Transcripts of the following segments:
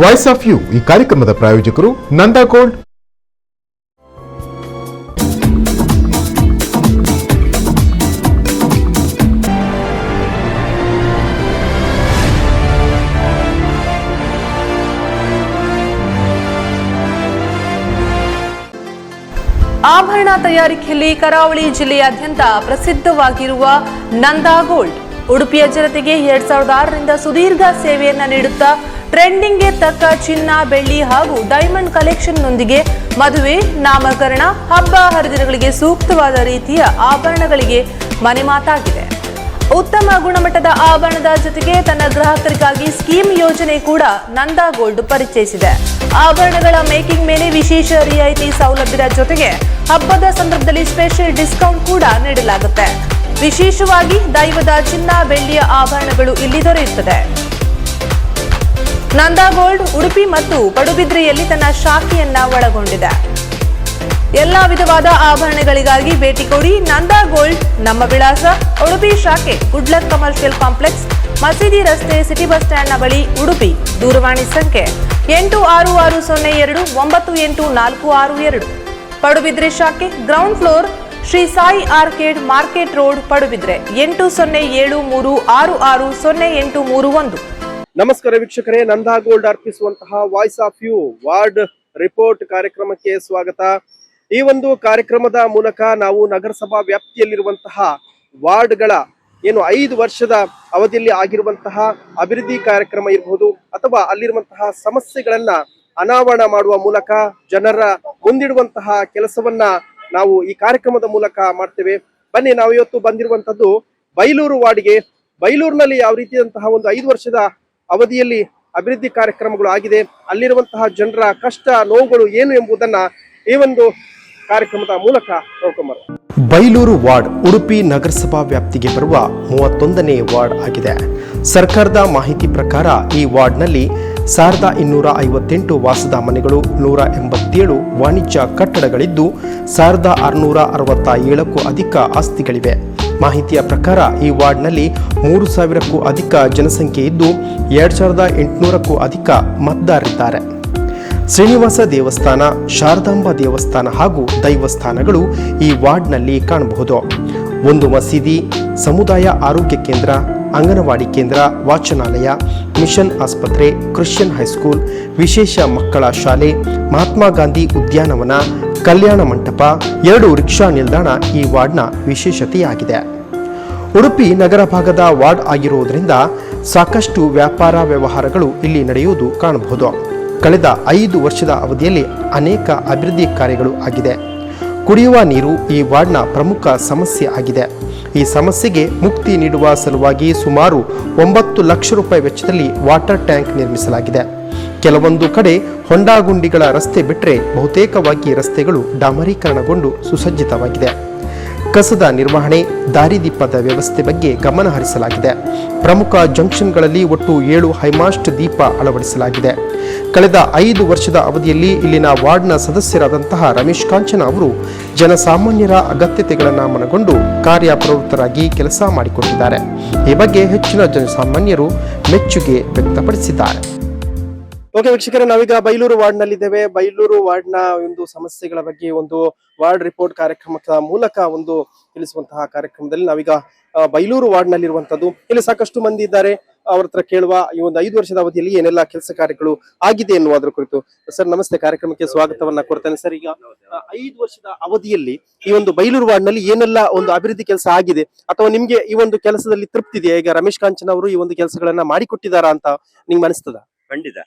Voice of you ಈ ಕಾರ್ಯಕ್ರಮದ ಪ್ರಾಯೋಜಕರು ನಂದಾ ಗೋಲ್ಡ್. ಆಭರಣ ತಯಾರಿಕೆಯಲ್ಲಿ ಕರಾವಳಿ ಜಿಲ್ಲೆಯಾದ್ಯಂತ ಪ್ರಸಿದ್ಧವಾಗಿರುವ ನಂದಾ ಗೋಲ್ಡ್. ಉಡುಪಿಯ ಜನತೆಗೆ ಎರಡ್ ಸಾವಿರದ ಆರರಿಂದ ಸುದೀರ್ಘ ಸೇವೆಯನ್ನ ನೀಡುತ್ತಾ ಟ್ರೆಂಡಿಂಗ್ಗೆ ತಕ್ಕ ಚಿನ್ನ, ಬೆಳ್ಳಿ ಹಾಗೂ ಡೈಮಂಡ್ ಕಲೆಕ್ಷನ್ನೊಂದಿಗೆ ಮದುವೆ, ನಾಮಕರಣ, ಹಬ್ಬ, ಹರಿದಿನಗಳಿಗೆ ಸೂಕ್ತವಾದ ರೀತಿಯ ಆಭರಣಗಳಿಗೆ ಮನೆ ಮಾತಾಗಿದೆ. ಉತ್ತಮ ಗುಣಮಟ್ಟದ ಆಭರಣದ ಜೊತೆಗೆ ತನ್ನ ಗ್ರಾಹಕರಿಗಾಗಿ ಸ್ಕೀಮ್ ಯೋಜನೆ ಕೂಡ ನಂದಾ ಗೋಲ್ಡ್ ಪರಿಚಯಿಸಿದೆ. ಆಭರಣಗಳ ಮೇಕಿಂಗ್ ಮೇಲೆ ವಿಶೇಷ ರಿಯಾಯಿತಿ ಸೌಲಭ್ಯದ ಜೊತೆಗೆ ಹಬ್ಬದ ಸಂದರ್ಭದಲ್ಲಿ ಸ್ಪೆಷಲ್ ಡಿಸ್ಕೌಂಟ್ ಕೂಡ ನೀಡಲಾಗುತ್ತೆ. ವಿಶೇಷವಾಗಿ ದೈವದ ಚಿನ್ನ, ಬೆಳ್ಳಿಯ ಆಭರಣಗಳು ಇಲ್ಲಿ ದೊರೆಯುತ್ತದೆ. ನಂದಾ ಗೋಲ್ಡ್, ಉಡುಪಿ ಮತ್ತು ಪಡುಬಿದ್ರೆಯಲ್ಲಿ ತನ್ನ ಶಾಖೆಯನ್ನ ಒಳಗೊಂಡಿದೆ. ಎಲ್ಲಾ ವಿಧವಾದ ಆಭರಣಗಳಿಗಾಗಿ ಭೇಟಿ ಕೊಡಿ ನಂದಾ ಗೋಲ್ಡ್, ನಮ್ಮ ವಿಳಾಸ ಉಡುಪಿ ಶಾಖೆ, ಗುಡ್ಲಕ್ ಕಮರ್ಷಿಯಲ್ ಕಾಂಪ್ಲೆಕ್ಸ್, ಮಸೀದಿ ರಸ್ತೆ, ಸಿಟಿ ಬಸ್ ಸ್ಟ್ಯಾಂಡ್ನ ಬಳಿ, ಉಡುಪಿ, ದೂರವಾಣಿ ಸಂಖ್ಯೆ ಎಂಟು ಆರು ಆರು ಸೊನ್ನೆ ಎರಡು ಒಂಬತ್ತು ಎಂಟು ನಾಲ್ಕು ಆರು ಎರಡು. ಪಡುಬಿದ್ರೆ ಶಾಖೆ, ground floor, Shri Sai arcade market road, Padubidri, ಎಂಟು ಸೊನ್ನೆ ಏಳು ಮೂರು ಆರು ಆರು ಸೊನ್ನೆ ಎಂಟು ಮೂರು ಒಂದು. ನಮಸ್ಕಾರ ವೀಕ್ಷಕರೇ, Nanda gold ಅರ್ಪಿಸುವಂತಹ voice of your ward report ಕಾರ್ಯಕ್ರಮಕ್ಕೆ ಸ್ವಾಗತ. ಈ ಒಂದು ಕಾರ್ಯಕ್ರಮದ ಮೂಲಕ ನಾವು ನಗರಸಭಾ ವ್ಯಾಪ್ತಿಯಲ್ಲಿರುವಂತಹ ವಾರ್ಡ್ಗಳ ಏನು ಐದು ವರ್ಷದ ಅವಧಿಯಲ್ಲಿ ಆಗಿರುವಂತಹ ಅಭಿವೃದ್ಧಿ ಕಾರ್ಯಕ್ರಮ ಇರಬಹುದು ಅಥವಾ ಅಲ್ಲಿರುವಂತಹ ಸಮಸ್ಯೆಗಳನ್ನ ಅನಾವರಣ ಮಾಡುವ ಮೂಲಕ ಜನರ ಮುಂದಿಡುವಂತಹ ಕೆಲಸವನ್ನ ನಾವು ಈ ಕಾರ್ಯಕ್ರಮದ ಮೂಲಕ ಮಾಡ್ತೇವೆ. ಬನ್ನಿ ನಾವು ಇವತ್ತು ಬಂದಿರುವಂತದ್ದು ಬೈಲೂರು ವಾರ್ಡ್ಗೆ. ಬೈಲೂರಿನಲ್ಲಿ ಯಾವ ರೀತಿಯಾದಂತಹ ಒಂದು ಐದು ವರ್ಷದ ಅವಧಿಯಲ್ಲಿ ಅಭಿವೃದ್ಧಿ ಕಾರ್ಯಕ್ರಮಗಳು ಆಗಿದೆ. ಅಲ್ಲಿರುವಂತಹ ಜನರ ಕಷ್ಟ, ನೋವುಗಳು ಏನು ಎಂಬುದನ್ನ ಈ ಒಂದು ಕಾರ್ಯಕ್ರಮದ ಮೂಲಕ ನೋಡ್ಕೊಂಬರು ಬೈಲೂರು ವಾರ್ಡ್ ಉಡುಪಿ ನಗರಸಭಾ ವ್ಯಾಪ್ತಿಗೆ ಬರುವ ಮೂವತ್ತೊಂದನೇ ವಾರ್ಡ್ ಆಗಿದೆ. ಸರ್ಕಾರದ ಮಾಹಿತಿ ಪ್ರಕಾರ ಈ ವಾರ್ಡ್ನಲ್ಲಿ ಸಾವಿರದ ಇನ್ನೂರ ಐವತ್ತೆಂಟು ವಾಸದ ಮನೆಗಳು, ನೂರ ಎಂಬತ್ತೇಳು ವಾಣಿಜ್ಯ ಕಟ್ಟಡಗಳಿದ್ದು, ಸಾವಿರದ ಆರುನೂರ ಅರವತ್ತ ಏಳಕ್ಕೂ ಅಧಿಕ ಆಸ್ತಿಗಳಿವೆ. ಮಾಹಿತಿಯ ಪ್ರಕಾರ ಈ ವಾರ್ಡ್ನಲ್ಲಿ ಮೂರು ಸಾವಿರಕ್ಕೂ ಅಧಿಕ ಜನಸಂಖ್ಯೆ ಇದ್ದು, ಎರಡು ಸಾವಿರದ ಎಂಟುನೂರಕ್ಕೂ ಅಧಿಕ ಮತದಾರರಿದ್ದಾರೆ. ಶ್ರೀನಿವಾಸ ದೇವಸ್ಥಾನ, ಶಾರದಾಂಬ ದೇವಸ್ಥಾನ ಹಾಗೂ ದೈವಸ್ಥಾನಗಳು ಈ ವಾರ್ಡ್ನಲ್ಲಿ ಕಾಣಬಹುದು. ಒಂದು ಮಸೀದಿ, ಸಮುದಾಯ ಆರೋಗ್ಯ ಕೇಂದ್ರ ಅಂಗನವಾಡಿ ಕೇಂದ್ರ, ವಾಚನಾಲಯ, ಮಿಷನ್ ಆಸ್ಪತ್ರೆ, ಕ್ರಿಶ್ಚಿಯನ್ ಹೈಸ್ಕೂಲ್, ವಿಶೇಷ ಮಕ್ಕಳ ಶಾಲೆ, ಮಹಾತ್ಮ ಗಾಂಧಿ ಉದ್ಯಾನವನ, ಕಲ್ಯಾಣ ಮಂಟಪ, ಎರಡು ರಿಕ್ಷಾ ನಿಲ್ದಾಣ ಈ ವಾರ್ಡ್ನ ವಿಶೇಷತೆಯಾಗಿದೆ. ಉಡುಪಿ ನಗರ ಭಾಗದ ವಾರ್ಡ್ ಆಗಿರುವುದರಿಂದ ಸಾಕಷ್ಟು ವ್ಯಾಪಾರ ವ್ಯವಹಾರಗಳು ಇಲ್ಲಿ ನಡೆಯುವುದು ಕಾಣಬಹುದು. ಕಳೆದ ಐದು ವರ್ಷದ ಅವಧಿಯಲ್ಲಿ ಅನೇಕ ಅಭಿವೃದ್ಧಿ ಕಾರ್ಯಗಳು ಆಗಿದೆ. ಕುಡಿಯುವ ನೀರು ಈ ವಾರ್ಡ್ನ ಪ್ರಮುಖ ಸಮಸ್ಯೆ ಆಗಿದೆ. ಈ ಸಮಸ್ಯೆಗೆ ಮುಕ್ತಿ ನೀಡುವ ಸಲುವಾಗಿ ಸುಮಾರು ಒಂಬತ್ತು ಲಕ್ಷ ರೂಪಾಯಿ ವೆಚ್ಚದಲ್ಲಿ ವಾಟರ್ ಟ್ಯಾಂಕ್ ನಿರ್ಮಿಸಲಾಗಿದೆ. ಕೆಲವೊಂದು ಕಡೆ ಹೊಂಡಾಗುಂಡಿಗಳ ರಸ್ತೆ ಬಿಟ್ಟರೆ ಬಹುತೇಕವಾಗಿ ರಸ್ತೆಗಳು ಡಾಮರೀಕರಣಗೊಂಡು ಸುಸಜ್ಜಿತವಾಗಿದೆ. ಕಸದ ನಿರ್ವಹಣೆ ದಾರಿದೀಪದ ವ್ಯವಸ್ಥೆ ಬಗ್ಗೆ ಗಮನ ಹರಿಸಲಾಗಿದೆ. ಪ್ರಮುಖ ಜಂಕ್ಷನ್ಗಳಲ್ಲಿ ಒಟ್ಟು ಏಳು ಹೈಮಾಸ್ಟ್ ದೀಪ ಅಳವಡಿಸಲಾಗಿದೆ. ಕಳೆದ ಐದು ವರ್ಷದ ಅವಧಿಯಲ್ಲಿ ಇಲ್ಲಿನ ವಾರ್ಡ್ನ ಸದಸ್ಯರಾದಂತಹ ರಮೇಶ್ ಕಾಂಚನ ಅವರು ಜನಸಾಮಾನ್ಯರ ಅಗತ್ಯತೆಗಳನ್ನು ಮನಗೊಂಡು ಕಾರ್ಯಪ್ರವೃತ್ತರಾಗಿ ಕೆಲಸ ಮಾಡಿಕೊಂಡಿದ್ದಾರೆ ಈ ಬಗ್ಗೆ ಹೆಚ್ಚಿನ ಜನಸಾಮಾನ್ಯರು ಮೆಚ್ಚುಗೆ ವ್ಯಕ್ತಪಡಿಸಿದ್ದಾರೆ. ಓಕೆ ವೀಕ್ಷಕರೇ, ನಾವೀಗ ಬೈಲೂರು ವಾರ್ಡ್ನಲ್ಲಿದ್ದೇವೆ. ಬೈಲೂರು ವಾರ್ಡ್ನ ಒಂದು ಸಮಸ್ಯೆಗಳ ಬಗ್ಗೆ ಒಂದು ವಾರ್ಡ್ ರಿಪೋರ್ಟ್ ಕಾರ್ಯಕ್ರಮದ ಮೂಲಕ ಒಂದು ತಿಳಿಸುವಂತಹ ಕಾರ್ಯಕ್ರಮದಲ್ಲಿ ನಾವೀಗ ಬೈಲೂರು ವಾರ್ಡ್ ನಲ್ಲಿರುವಂತದ್ದು ಇಲ್ಲಿ ಸಾಕಷ್ಟು ಮಂದಿ ಇದ್ದಾರೆ. ಅವ್ರ ಹತ್ರ ಕೇಳುವ ಈ ಒಂದು ಐದು ವರ್ಷದ ಅವಧಿಯಲ್ಲಿ ಏನೆಲ್ಲ ಕೆಲಸ ಕಾರ್ಯಗಳು ಆಗಿದೆ ಎನ್ನುವುದರ ಕುರಿತು. ಸರ್, ನಮಸ್ತೆ. ಕಾರ್ಯಕ್ರಮಕ್ಕೆ ಸ್ವಾಗತವನ್ನ ಕೊಡ್ತೇನೆ. ಸರ್, ಈಗ ಐದು ವರ್ಷದ ಅವಧಿಯಲ್ಲಿ ಈ ಒಂದು ಬೈಲೂರು ವಾರ್ಡ್ನಲ್ಲಿ ಏನೆಲ್ಲ ಒಂದು ಅಭಿವೃದ್ಧಿ ಕೆಲಸ ಆಗಿದೆ? ಅಥವಾ ನಿಮ್ಗೆ ಈ ಒಂದು ಕೆಲಸದಲ್ಲಿ ತೃಪ್ತಿ ಇದೆಯಾ? ಈಗ ರಮೇಶ್ ಕಾಂಚನ್ ಅವರು ಈ ಒಂದು ಕೆಲಸಗಳನ್ನ ಮಾಡಿಕೊಟ್ಟಿದಾರಾ ಅಂತ ನಿಮ್ಗೆ ಅನಿಸ್ತದ? ಖಂಡಿತ.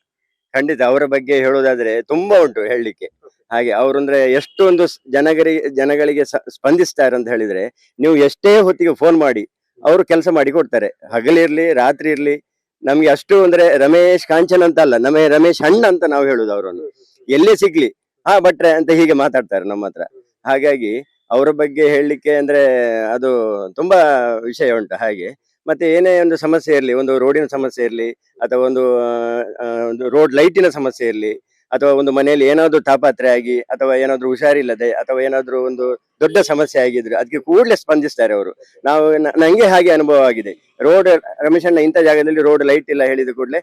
ಖಂಡಿತ. ಅವರ ಬಗ್ಗೆ ಹೇಳೋದಾದ್ರೆ ತುಂಬಾ ಉಂಟು ಹೇಳಲಿಕ್ಕೆ. ಹಾಗೆ ಅವ್ರು ಅಂದ್ರೆ ಎಷ್ಟೊಂದು ಜನಗರಿಗೆ ಜನಗಳಿಗೆ ಸ್ಪಂದಿಸ್ತಾರೆ ಅಂತ ಹೇಳಿದ್ರೆ ನೀವು ಎಷ್ಟೇ ಹೊತ್ತಿಗೆ ಫೋನ್ ಮಾಡಿ ಅವರು ಕೆಲಸ ಮಾಡಿ ಕೊಡ್ತಾರೆ. ಹಗಲಿರ್ಲಿ ರಾತ್ರಿ ಇರ್ಲಿ, ನಮ್ಗೆ ಅಷ್ಟು ಅಂದ್ರೆ ರಮೇಶ್ ಕಾಂಚನ್ ಅಂತ ಅಲ್ಲ ನಮ್ಮ ರಮೇಶ್ ಅಣ್ಣ ಅಂತ ನಾವು ಹೇಳುದು ಅವರನ್ನು. ಎಲ್ಲೇ ಸಿಗ್ಲಿ? ಹಾ, ಭಟ್ರೆ ಅಂತ ಹೀಗೆ ಮಾತಾಡ್ತಾರೆ ನಮ್ಮ ಹತ್ರ. ಹಾಗಾಗಿ ಅವರ ಬಗ್ಗೆ ಹೇಳಲಿಕ್ಕೆ ಅಂದ್ರೆ ಅದು ತುಂಬಾ ವಿಷಯ ಉಂಟು ಹಾಗೆ. ಮತ್ತೆ ಏನೇ ಒಂದು ಸಮಸ್ಯೆ ಇರಲಿ, ಒಂದು ರೋಡಿನ ಸಮಸ್ಯೆ ಇರಲಿ, ಅಥವಾ ಒಂದು ರೋಡ್ ಲೈಟಿನ ಸಮಸ್ಯೆ ಇರಲಿ ಅಥವಾ ಒಂದು ಮನೆಯಲ್ಲಿ ಏನಾದ್ರು ತಾಪತ್ರೆ ಆಗಿ, ಅಥವಾ ಏನಾದ್ರು ಹುಷಾರಿಲ್ಲದೆ, ಅಥವಾ ಏನಾದ್ರು ಒಂದು ದೊಡ್ಡ ಸಮಸ್ಯೆ ಆಗಿದ್ರು ಅದಕ್ಕೆ ಕೂಡಲೇ ಸ್ಪಂದಿಸ್ತಾರೆ ಅವರು. ನಾವು ನಂಗೆ ಹಾಗೆ ಅನುಭವ ಆಗಿದೆ. ರೋಡ್, ರಮೇಶಣ್ಣ ಇಂಥ ಜಾಗದಲ್ಲಿ ರೋಡ್ ಲೈಟ್ ಇಲ್ಲ ಹೇಳಿದ ಕೂಡಲೇ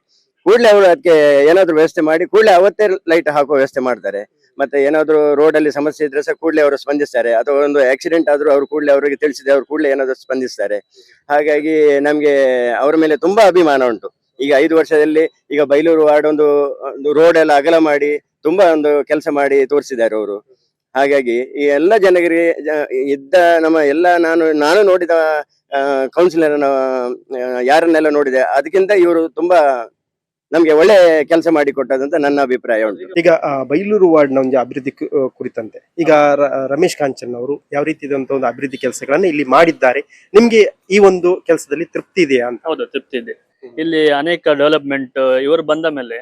ಕೂಡಲೇ ಅವರು ಅದಕ್ಕೆ ಏನಾದ್ರೂ ವ್ಯವಸ್ಥೆ ಮಾಡಿ, ಕೂಡಲೇ ಅವತ್ತೇ ಲೈಟ್ ಹಾಕುವ ವ್ಯವಸ್ಥೆ ಮಾಡ್ತಾರೆ. ಮತ್ತೆ ಏನಾದ್ರು ರೋಡ್ ಅಲ್ಲಿ ಸಮಸ್ಯೆ ಇದ್ರೆ ಸಹ ಕೂಡಲೇ ಅವರು ಸ್ಪಂದಿಸ್ತಾರೆ. ಅಥವಾ ಒಂದು ಆಕ್ಸಿಡೆಂಟ್ ಆದ್ರೂ ಅವರು ಕೂಡಲೇ ಅವರಿಗೆ ತಿಳಿಸಿದೆ ಅವರು ಕೂಡಲೇ ಏನಾದ್ರು ಸ್ಪಂದಿಸ್ತಾರೆ. ಹಾಗಾಗಿ ನಮ್ಗೆ ಅವರ ಮೇಲೆ ತುಂಬಾ ಅಭಿಮಾನ ಉಂಟು. ಈಗ ಐದು ವರ್ಷದಲ್ಲಿ ಈಗ ಬೈಲೂರು ವಾರ್ಡ್ ಒಂದು ಒಂದು ರೋಡ್ ಎಲ್ಲ ಅಗಲ ಮಾಡಿ ತುಂಬಾ ಒಂದು ಕೆಲಸ ಮಾಡಿ ತೋರಿಸಿದ್ದಾರೆ ಅವರು. ಹಾಗಾಗಿ ಈ ಎಲ್ಲ ಜನರಿಗೆ ಇದ್ದ ನಮ್ಮ ಎಲ್ಲ ನಾನು ನಾನು ನೋಡಿದ ಕೌನ್ಸಿಲರ್ ಯಾರನ್ನೆಲ್ಲ ನೋಡಿದೆ ಅದಕ್ಕಿಂತ ಇವರು ತುಂಬಾ ನಮ್ಗೆ ಒಳ್ಳೆ ಕೆಲಸ ಮಾಡಿ ಕೊಟ್ಟದಂತ ನನ್ನ ಅಭಿಪ್ರಾಯ ಉಂಟು. ಈಗ ಆ, ಬೈಲೂರು ವಾರ್ಡ್ನ ಒಂದು ಅಭಿವೃದ್ಧಿ ಕು- ಕುರಿತಂತೆ. ಈಗ ರಮೇಶ್ ಕಾಂಚನ್ ಅವರು ಯಾವ ರೀತಿ ಒಂದು ಅಭಿವೃದ್ಧಿ ಕೆಲಸಗಳನ್ನ ಇಲ್ಲಿ ಮಾಡಿದ್ದಾರೆ. ನಿಮ್ಗೆ ಈ ಒಂದು ಕೆಲಸದಲ್ಲಿ ತೃಪ್ತಿ ಇದೆಯಾ ಅಂತ? ಹೌದು ತೃಪ್ತಿ ಇದೆ. ಇಲ್ಲಿ ಅನೇಕ ಡೆವಲಪ್ಮೆಂಟ್ ಇವರು ಬಂದ ಮೇಲೆ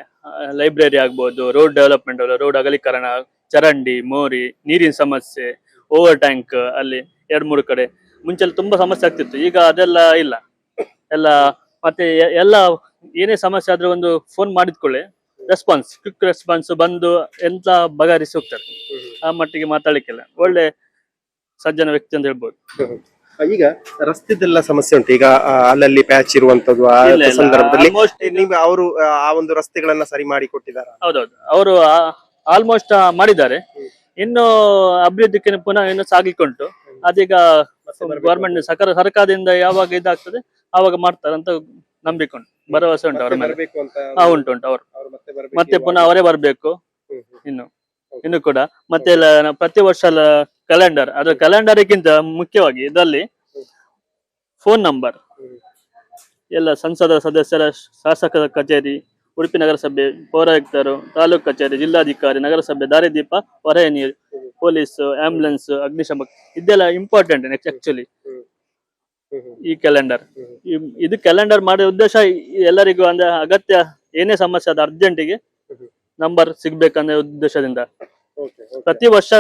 ಲೈಬ್ರರಿ ಆಗ್ಬೋದು ರೋಡ್ ಡೆವಲಪ್ಮೆಂಟ್ ರೋಡ್ ಅಗಲೀಕರಣ ಚರಂಡಿ ಮೋರಿ ನೀರಿನ ಸಮಸ್ಯೆ ಓವರ್ ಟ್ಯಾಂಕ್ ಅಲ್ಲಿ ಎರಡ್ ಮೂರು ಕಡೆ. ಮುಂಚೆ ತುಂಬಾ ಸಮಸ್ಯೆ ಆಗ್ತಿತ್ತು ಈಗ ಅದೆಲ್ಲ ಇಲ್ಲ. ಎಲ್ಲ ಮತ್ತೆ ಎಲ್ಲ ಏನೇ ಸಮಸ್ಯೆ ಆದ್ರೂ ಒಂದು ಫೋನ್ ಮಾಡಿದ್ಕೊಳ್ಳಿ ರೆಸ್ಪಾನ್ಸ್ ಕ್ವಿಕ್ ರೆಸ್ಪಾನ್ಸ್ ಬಂದು ಎಂತ ಬಗಾರಿಸಿ ಹೋಗ್ತಾರೆ. ಆ ಮಟ್ಟಿಗೆ ಮಾತಾಡ್ಲಿಕ್ಕಿಲ್ಲ. ಒಳ್ಳೆ ಸಜ್ಜನ ವ್ಯಕ್ತಿ ಅಂತ ಹೇಳ್ಬೋದು. ಈಗ ರಸ್ತೆದೆಲ್ಲ ಸಮಸ್ಯೆ ಉಂಟು. ಈಗ ಅಲ್ಲಲ್ಲಿ ಪ್ಯಾಚ್ ಇರುವಂತದ್ದು ಆ ಇಲ್ಲ, ಇಲ್ಲ. ಸಂದರ್ಭದಲ್ಲಿ Almost ನೀವು ಅವರು ಆ ಒಂದು ರಸ್ತೆಗಳನ್ನ ಸರಿ ಮಾಡಿ ಕೊಟ್ಟಿದ್ದಾರೆ? ಹೌದೌದು. ಅವರು ಆಲ್ಮೋಸ್ಟ್ ಮಾಡಿದ್ದಾರೆ. ಇನ್ನು ಅಭಿವೃದ್ಧಿಗೆ ಪುನಃ ಇನ್ನು ಸಾಗ್ಲಿಕ್ಕುಂಟು ಅದೀಗ ಗವರ್ಮೆಂಟ್ ಸರ್ಕಾರ ಸರ್ಕಾರದಿಂದ ಯಾವಾಗ ಇದಾಗ್ತದೆ ಆವಾಗ ಮಾಡ್ತಾರೆ ಅಂತ ನಂಬಿಕೆ ಉಂಟು ಭರವಸೆ ಉಂಟು ಅವರ ಮೇಲೆ. ಬರಬೇಕು ಅಂತ ಹಾ ಉಂಟು ಉಂಟು ಅವರು. ಅವ್ರು ಮತ್ತೆ ಬರ್ಬೇಕು ಮತ್ತೆ ಇವಾಗ. ಪುನಃ ಅವರೇ ಬರ್ಬೇಕು ಹ್ಮ್, ಹ್ಮ್. ಇನ್ನು. ಇನ್ನು ಕೂಡ. ಮತ್ತೆ ಪ್ರತಿ ವರ್ಷ ಕ್ಯಾಲೆಂಡರ್ ಅದು ಕ್ಯಾಲೆಂಡರ್ಗಿಂತ ಮುಖ್ಯವಾಗಿ ಇದರಲ್ಲಿ ಫೋನ್ ನಂಬರ್ ಎಲ್ಲ ಸಂಸದ ಸದಸ್ಯರ ಶಾಸಕರ ಕಚೇರಿ ಉಡುಪಿ ನಗರಸಭೆ ಪೌರಾಯುಕ್ತರು ತಾಲೂಕು ಕಚೇರಿ ಜಿಲ್ಲಾಧಿಕಾರಿ ನಗರಸಭೆ ದಾರಿದೀಪ ಹೊರೆಯ ನೀರು ಪೊಲೀಸ್ ಆಂಬುಲೆನ್ಸ್ ಅಗ್ನಿಶಾಮಕ ಇದೆಲ್ಲ ಇಂಪಾರ್ಟೆಂಟ್ ಆಕ್ಚುಲಿ ಹ್ಮ್, ಹ್ಮ್. ಈ ಕ್ಯಾಲೆಂಡರ್. ಇದು ಕ್ಯಾಲೆಂಡರ್ ಮಾಡೋ ಉದ್ದೇಶ ಎಲ್ಲರಿಗೂ ಅಂದ್ರೆ ಅಗತ್ಯ ಏನೇ ಸಮಸ್ಯೆ ಅದ ಅರ್ಜೆಂಟಿಗೆ. ನಂಬರ್ ಸಿಗ್ಬೇಕನ್ನೋ ಉದ್ದೇಶದಿಂದ. ಪ್ರತಿ ವರ್ಷ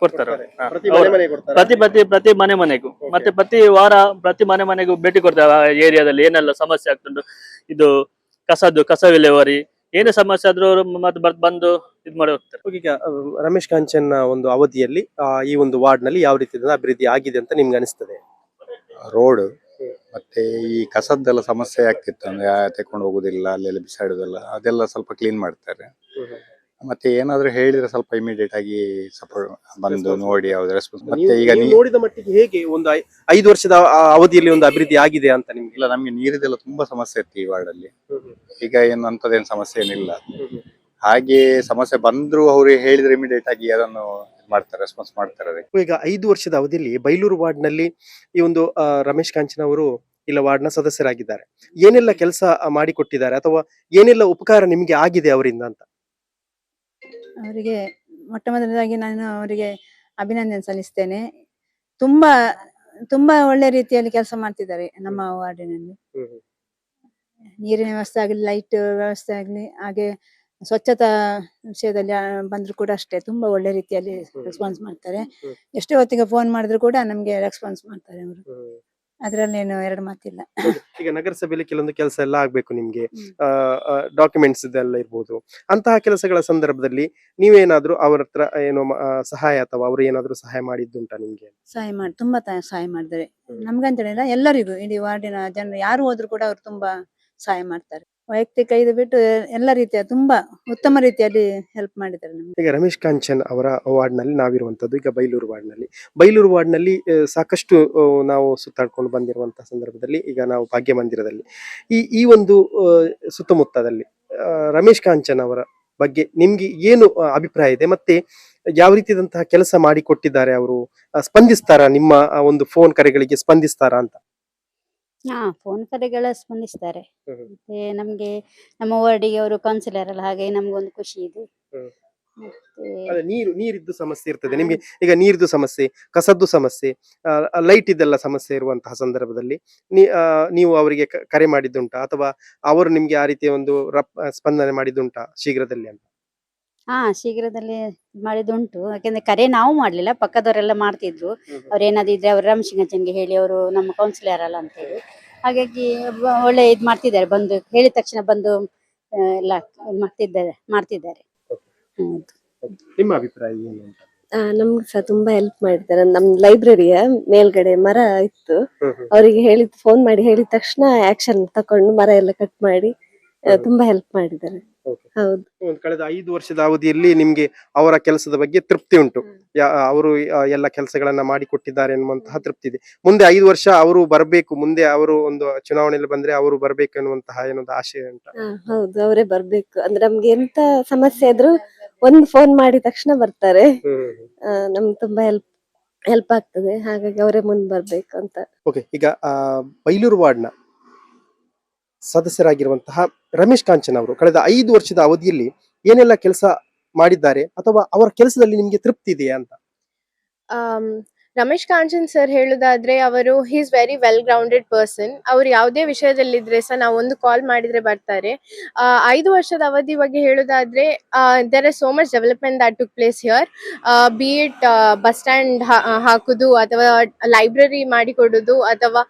ಕೊಡ್ತಾರೆ ಅವ್ರು. ಪ್ರತಿ ಮನೆ ಮನೆಗೆ ಕೊಡ್ತಾರೆ. ಪ್ರತಿ ಪ್ರತಿ ಪ್ರತಿ ಮನೆ ಮನೆಗೂ. ಮತ್ತೆ ಪ್ರತಿ ವಾರ ಪ್ರತಿ ಮನೆ ಮನೆಗೂ ಭೇಟಿ ಕೊಡ್ತಾರೆ ಆ ಏರಿಯಾದಲ್ಲಿ. ಏನೆಲ್ಲ ಸಮಸ್ಯೆ ಆಗ್ತುಂಟು ಇದು ಕಸದ್ದು ಕಸ ವಿಲೇವಾರಿ. ಏನೇ ಸಮಸ್ಯೆ ಆದ್ರೂ ಅವರು ಮತ್ತೆ ಬರ್- ಬಂದು ಇದು ಮಾಡಿ ಹೋಗ್ತಾರೆ. ಈಗ ರಮೇಶ್ ಕಾಂಚನ್ ಒಂದು ಅವಧಿಯಲ್ಲಿ ಆ, ಈ ಒಂದು ವಾರ್ಡ್ನಲ್ಲಿ ಯಾವ ರೀತಿ ಅಭಿವೃದ್ಧಿ ಆಗಿದೆ ಅಂತ ನಿಮ್ಗೆ ಅನಿಸ್ತದೆ? ರೋಡ್ ಮತ್ತೆ ಈ ಕಸದ್ದೆಲ್ಲ ಸಮಸ್ಯೆ ಆಗ್ತಿತ್ತು ಅಂದ್ರೆ ತೆಕೊಂಡು ಹೋಗುದಿಲ್ಲ ಅಲ್ಲೆಲ್ಲ ಬಿಸಾಡುದಿಲ್ಲ ಅದೆಲ್ಲ ಸ್ವಲ್ಪ ಕ್ಲೀನ್ ಮಾಡ್ತಾರೆ. ಮತ್ತೆ ಏನಾದ್ರು ಹೇಳಿದ್ರೆ ಸ್ವಲ್ಪ ಇಮಿಡಿಯೇಟ್ ಆಗಿ ಸಪೋರ್ಟ್ ಬಂದು ನೋಡಿ ಯಾವ್ದು ರೆಸ್ಪಾನ್ಸ್ ಮತ್ತೆ ಈಗ ನೀವು ನೀ ನೋಡಿದ ಮಟ್ಟಿಗೆ ಹೇಗೆ ಒಂದು ಐ- ಐದು ವರ್ಷದ ಆ ಅವಧಿಯಲ್ಲಿ ಒಂದು ಅಭಿವೃದ್ಧಿ ಆಗಿದೆ ಅಂತ ನಿಮ್ಗೆ? ಇಲ್ಲ ನಮ್ಗೆ ನೀರಿದೆಲ್ಲ ತುಂಬಾ ಸಮಸ್ಯೆ ಇತ್ತು ಈ ವಾರ್ಡ್ ಅಲ್ಲಿ ಈಗ ಏನು ಅಂತದೇನು ಸಮಸ್ಯೆ ಏನಿಲ್ಲ. ಹಾಗೆ ಸಮಸ್ಯೆ ಬಂದ್ರು ಅವ್ರು ಹೇಳಿದ್ರೆ ಇಮಿಡಿಯೇಟ್ ಆಗಿ ಅದನ್ನು ಇದ್ ಮಾಡ್ತಾರೆ ರೆಸ್ಪಾನ್ಸ್ ಮಾಡ್ತಾರೆ ಅದಕ್ಕೆ. ಈಗ ಐದು ವರ್ಷದ ಅವಧಿಯಲ್ಲಿ ಬೈಲೂರು ವಾರ್ಡ್ನಲ್ಲಿ ಈ ಒಂದು ಆ, ರಮೇಶ್ ಕಾಂಚನ್ ಅವರು ಇಲ್ಲ ವಾರ್ಡ್ನ ಸದಸ್ಯರಾಗಿದ್ದಾರೆ. ಏನೆಲ್ಲ ಕೆಲಸ ಮಾಡಿಕೊಟ್ಟಿದ್ದಾರೆ ಅಥವಾ ಏನೆಲ್ಲ ಉಪಕಾರ ನಿಮ್ಗೆ ಆಗಿದೆ ಅವರಿಂದ ಅಂತ? ಅವರಿಗೆ ಮೊಟ್ಟ ಮೊದಲದಾಗಿ ನಾನು ಅವರಿಗೆ ಅಭಿನಂದನೆ ಸಲ್ಲಿಸ್ತೇನೆ. ತುಂಬಾ ತುಂಬಾ ಒಳ್ಳೆ ರೀತಿಯಲ್ಲಿ ಕೆಲಸ ಮಾಡ್ತಿದ್ದಾರೆ ನಮ್ಮ ವಾರ್ಡಿನಲ್ಲಿ. ನೀರಿನ ವ್ಯವಸ್ಥೆ ಆಗಲಿ ಲೈಟ್ ವ್ಯವಸ್ಥೆ ಆಗಲಿ ಹಾಗೆ ಸ್ವಚ್ಛತಾ ವಿಷಯದಲ್ಲಿ ಬಂದ್ರು ಕೂಡ ಅಷ್ಟೇ. ತುಂಬಾ ಒಳ್ಳೆ ರೀತಿಯಲ್ಲಿ ರೆಸ್ಪಾನ್ಸ್ ಮಾಡ್ತಾರೆ. ಎಷ್ಟೇ ಹೊತ್ತಿಗೆ ಫೋನ್ ಮಾಡಿದ್ರು ಕೂಡ ನಮ್ಗೆ ರೆಸ್ಪಾನ್ಸ್ ಮಾಡ್ತಾರೆ ಅವರು. ಅದ್ರಲ್ಲೇನು ಎರಡು ಮಾತಿಲ್ಲ. ಈಗ ನಗರಸಭೆಯಲ್ಲಿ ಕೆಲವೊಂದು ಕೆಲಸ ಎಲ್ಲ ಆಗ್ಬೇಕು ನಿಮ್ಗೆ. ಡಾಕ್ಯುಮೆಂಟ್ಸ್ ಇದೆಲ್ಲ ಇರ್ಬೋದು. ಅಂತಹ ಕೆಲಸಗಳ ಸಂದರ್ಭದಲ್ಲಿ ನೀವೇನಾದ್ರೂ ಅವರ ಹತ್ರ ಏನೋ ಸಹಾಯ ಅಥವಾ ಅವರು ಏನಾದ್ರೂ ಸಹಾಯ ಮಾಡಿದ್ದುಂಟಾ ನಿಮ್ಗೆ? ಸಹಾಯ ಮಾಡಿ ತುಂಬಾ ಸಹಾಯ ಮಾಡಿದ್ದಾರೆ. ನಮ್ಗಂತೇಳಿಲ್ಲ ಎಲ್ಲರಿಗೂ ಇಡೀ ವಾರ್ಡಿನ ಜನರು ಯಾರು ಹೋದ್ರು ಕೂಡ ಅವ್ರು ತುಂಬಾ ಸಹಾಯ ಮಾಡ್ತಾರೆ. ವೈಯಕ್ತಿಕ ಇದು ಬಿಟ್ಟು ಎಲ್ಲ ರೀತಿಯ, ತುಂಬಾ ಉತ್ತಮ ರೀತಿಯಲ್ಲಿ ಹೆಲ್ಪ್ ಮಾಡಿದ್ದಾರೆ ಈಗ ರಮೇಶ್ ಕಾಂಚನ್ ಅವರ ವಾರ್ಡ್ನಲ್ಲಿ ನಾವಿರುವಂತದ್ದು ಈಗ ಬೈಲೂರು ವಾರ್ಡ್ನಲ್ಲಿ ಬೈಲೂರು ವಾರ್ಡ್ನಲ್ಲಿ ಸಾಕಷ್ಟು ನಾವು ಸುತ್ತಾಡ್ಕೊಂಡು ಬಂದಿರುವಂತಹ ಸಂದರ್ಭದಲ್ಲಿ ಈಗ ನಾವು ಭಾಗ್ಯ ಮಂದಿರದಲ್ಲಿ ಈ ಈ ಒಂದು ಸುತ್ತಮುತ್ತದಲ್ಲಿ ರಮೇಶ್ ಕಾಂಚನ್ ಅವರ ಬಗ್ಗೆ ನಿಮ್ಗೆ ಏನು ಅಭಿಪ್ರಾಯ ಇದೆ? ಮತ್ತೆ ಯಾವ ರೀತಿಯಾದಂತಹ ಕೆಲಸ ಮಾಡಿಕೊಟ್ಟಿದ್ದಾರೆ ಅವರು? ಸ್ಪಂದಿಸ್ತಾರಾ ನಿಮ್ಮ, ಆ, ಒಂದು ಫೋನ್ ಕರೆಗಳಿಗೆ ಸ್ಪಂದಿಸ್ತಾರಾ ಅಂತ? ಹಾ ಫೋನ್ ಕರೆಗಳ ಸ್ಪಂದಿಸ್ತಾರೆ. ಹ್ಮ್. ಮತ್ತೆ ನಮ್ಗೆ ನಮ್ಮ ವಾರ್ಡಿಗೆ ಅವರು ಕೌನ್ಸಿಲರ್ ಅಲ್ಲ ಹಾಗೆ ನಮ್ಗೊಂದು ಖುಷಿ ಇದೆ. ಹ್ಮ್. ಮತ್ತೆ ಅದೇ ನೀರು ನೀರಿದ್ದು ಸಮಸ್ಯೆ ಇರ್ತದೆ. ನಿಮ್ಗೆ ಈಗ ನೀರಿದ್ದು ಸಮಸ್ಯೆ ಕಸದ್ದು ಸಮಸ್ಯೆ ಲೈಟ್ ಇದೆಲ್ಲ ಸಮಸ್ಯೆ ಇರುವಂತಹ ಸಂದರ್ಭದಲ್ಲಿ ನೀ ಆ, ನೀವು ಅವರಿಗೆ ಕರೆ ಮಾಡಿದ್ದುಂಟಾ? ಅಥವಾ ಅವರು ನಿಮ್ಗೆ ಆ ರೀತಿಯ ಒಂದು ರಪ್ ಸ್ಪಂದನೆ ಮಾಡಿದ್ದುಂಟಾ ಶೀಘ್ರದಲ್ಲಿ ಅಂತ? ಹಾ ಶೀಘ್ರದಲ್ಲಿ ಮಾಡಿದುಂಟು. ಯಾಕೆಂದ್ರೆ ಕರೆ ನಾವು ಮಾಡ್ಲಿಲ್ಲ ಪಕ್ಕದವರೆಲ್ಲ ಮಾಡ್ತಿದ್ರು. ಅವ್ರೇನಾದ್ರು ಇದ್ರೆ ಅವ್ರು ರಮಶಿಂಗಚನ್ಗೆ ಹೇಳಿ ಅವರು ನಮ್ಮ ಕೌನ್ಸಿಲರ್ ಅಲ್ಲ ಅಂತ ಹೇಳಿ. ಹಾಗಾಗಿ ಬ- ಒಳ್ಳೆ ಇದ್ ಮಾಡ್ತಿದ್ದಾರೆ ಬಂದು ಹೇಳಿದ ತಕ್ಷಣ ಬಂದು ಆ, ಎಲ್ಲ ಮಾಡ್ತಿದ್ದಾರೆ ಮಾಡ್ತಿದ್ದಾರೆ. ಹೌದು. ನಿಮ್ಮ ಅಭಿಪ್ರಾಯ ಏನು ಅಂತ? ಆ, ನಮ್ಗೆ ಸಹ ತುಂಬಾ ಹೆಲ್ಪ್ ಮಾಡಿದ್ದಾರೆ. ನಮ್ ಲೈಬ್ರರಿಯ ಮೇಲ್ಗಡೆ ಮರ ಇತ್ತು. ಅವರಿಗೆ ಹೇಳಿದ್ ಫೋನ್ ಮಾಡಿ ಹೇಳಿದ ತಕ್ಷಣ ಆಕ್ಷನ್ ತಕೊಂಡು ಮರ ಎಲ್ಲ ಕಟ್ ಮಾಡಿ ಆ, ತುಂಬಾ ಹೆಲ್ಪ್ ಮಾಡಿದ್ದಾರೆ. ಹೌದು. ಒಂದು ಕಳೆದ ಐದು ವರ್ಷದ ಅವಧಿಯಲ್ಲಿ ನಿಮ್ಗೆ ಅವರ ಕೆಲಸದ ಬಗ್ಗೆ ತೃಪ್ತಿ ಉಂಟು. ಅವರು ಎಲ್ಲ ಕೆಲಸಗಳನ್ನ ಮಾಡಿಕೊಟ್ಟಿದ್ದಾರೆ ಎನ್ನುವಂತಹ ತೃಪ್ತಿ ಇದೆ. ಮುಂದೆ ಐದು ವರ್ಷ ಅವರು ಬರಬೇಕು ಮುಂದೆ ಅವರು ಒಂದು ಚುನಾವಣೆಯಲ್ಲಿ ಬಂದ್ರೆ ಅವರು ಬರಬೇಕು ಎನ್ನುವಂತಹ ಏನೊಂದು ಆಶಯ ಉಂಟು? ಹೌದು ಅವರೇ ಬರ್ಬೇಕು. ಅಂದ್ರೆ ನಮ್ಗೆ ಎಂತ ಸಮಸ್ಯೆ ಆದ್ರೂ ಒಂದು ಫೋನ್ ಮಾಡಿದ ತಕ್ಷಣ ಬರ್ತಾರೆ. ನಮ್ಗೆ ತುಂಬಾ ಹೆಲ್ಪ್ ಹೆಲ್ಪ್ ಆಗ್ತದೆ. ಹಾಗಾಗಿ ಅವರೇ ಮುಂದೆ ಬರ್ಬೇಕು ಅಂತ. ಓಕೆ ಈಗ ಬೈಲೂರು ವಾರ್ಡ್ನ ಸದಸ್ಯರಾಗಿರುವಂತಹ ರಮೇಶ್ ಕಾಂಚನ್ ಅವರು ಕಳೆದ ಐದು ವರ್ಷದ ಅವಧಿಯಲ್ಲಿ ಏನೆಲ್ಲ ಕೆಲಸ ಮಾಡಿದ್ದಾರೆ ಅಥವಾ ಅವರ ಕೆಲಸದಲ್ಲಿ ನಿಮಗೆ ತೃಪ್ತಿ ಇದೆಯಾ ಅಂತ? ರಮೇಶ್ ಕಾಂಚನ್ ಸರ್ ಹೇಳುದಾದ್ರೆ ಅವರು he's very well grounded person ಅವ್ರು ಯಾವುದೇ ವಿಷಯದಲ್ಲಿದ್ರೆ ಸಹ ನಾವು ಒಂದು ಕಾಲ್ ಮಾಡಿದ್ರೆ ಬರ್ತಾರೆ. ಐದು ವರ್ಷದ ಅವಧಿ ಬಗ್ಗೆ ಹೇಳುದಾದ್ರೆ there are so much development that took place here be it bus stand ಹಾಕುದು ಅಥವಾ ಲೈಬ್ರರಿ ಮಾಡಿಕೊಡುದು ಅಥವಾ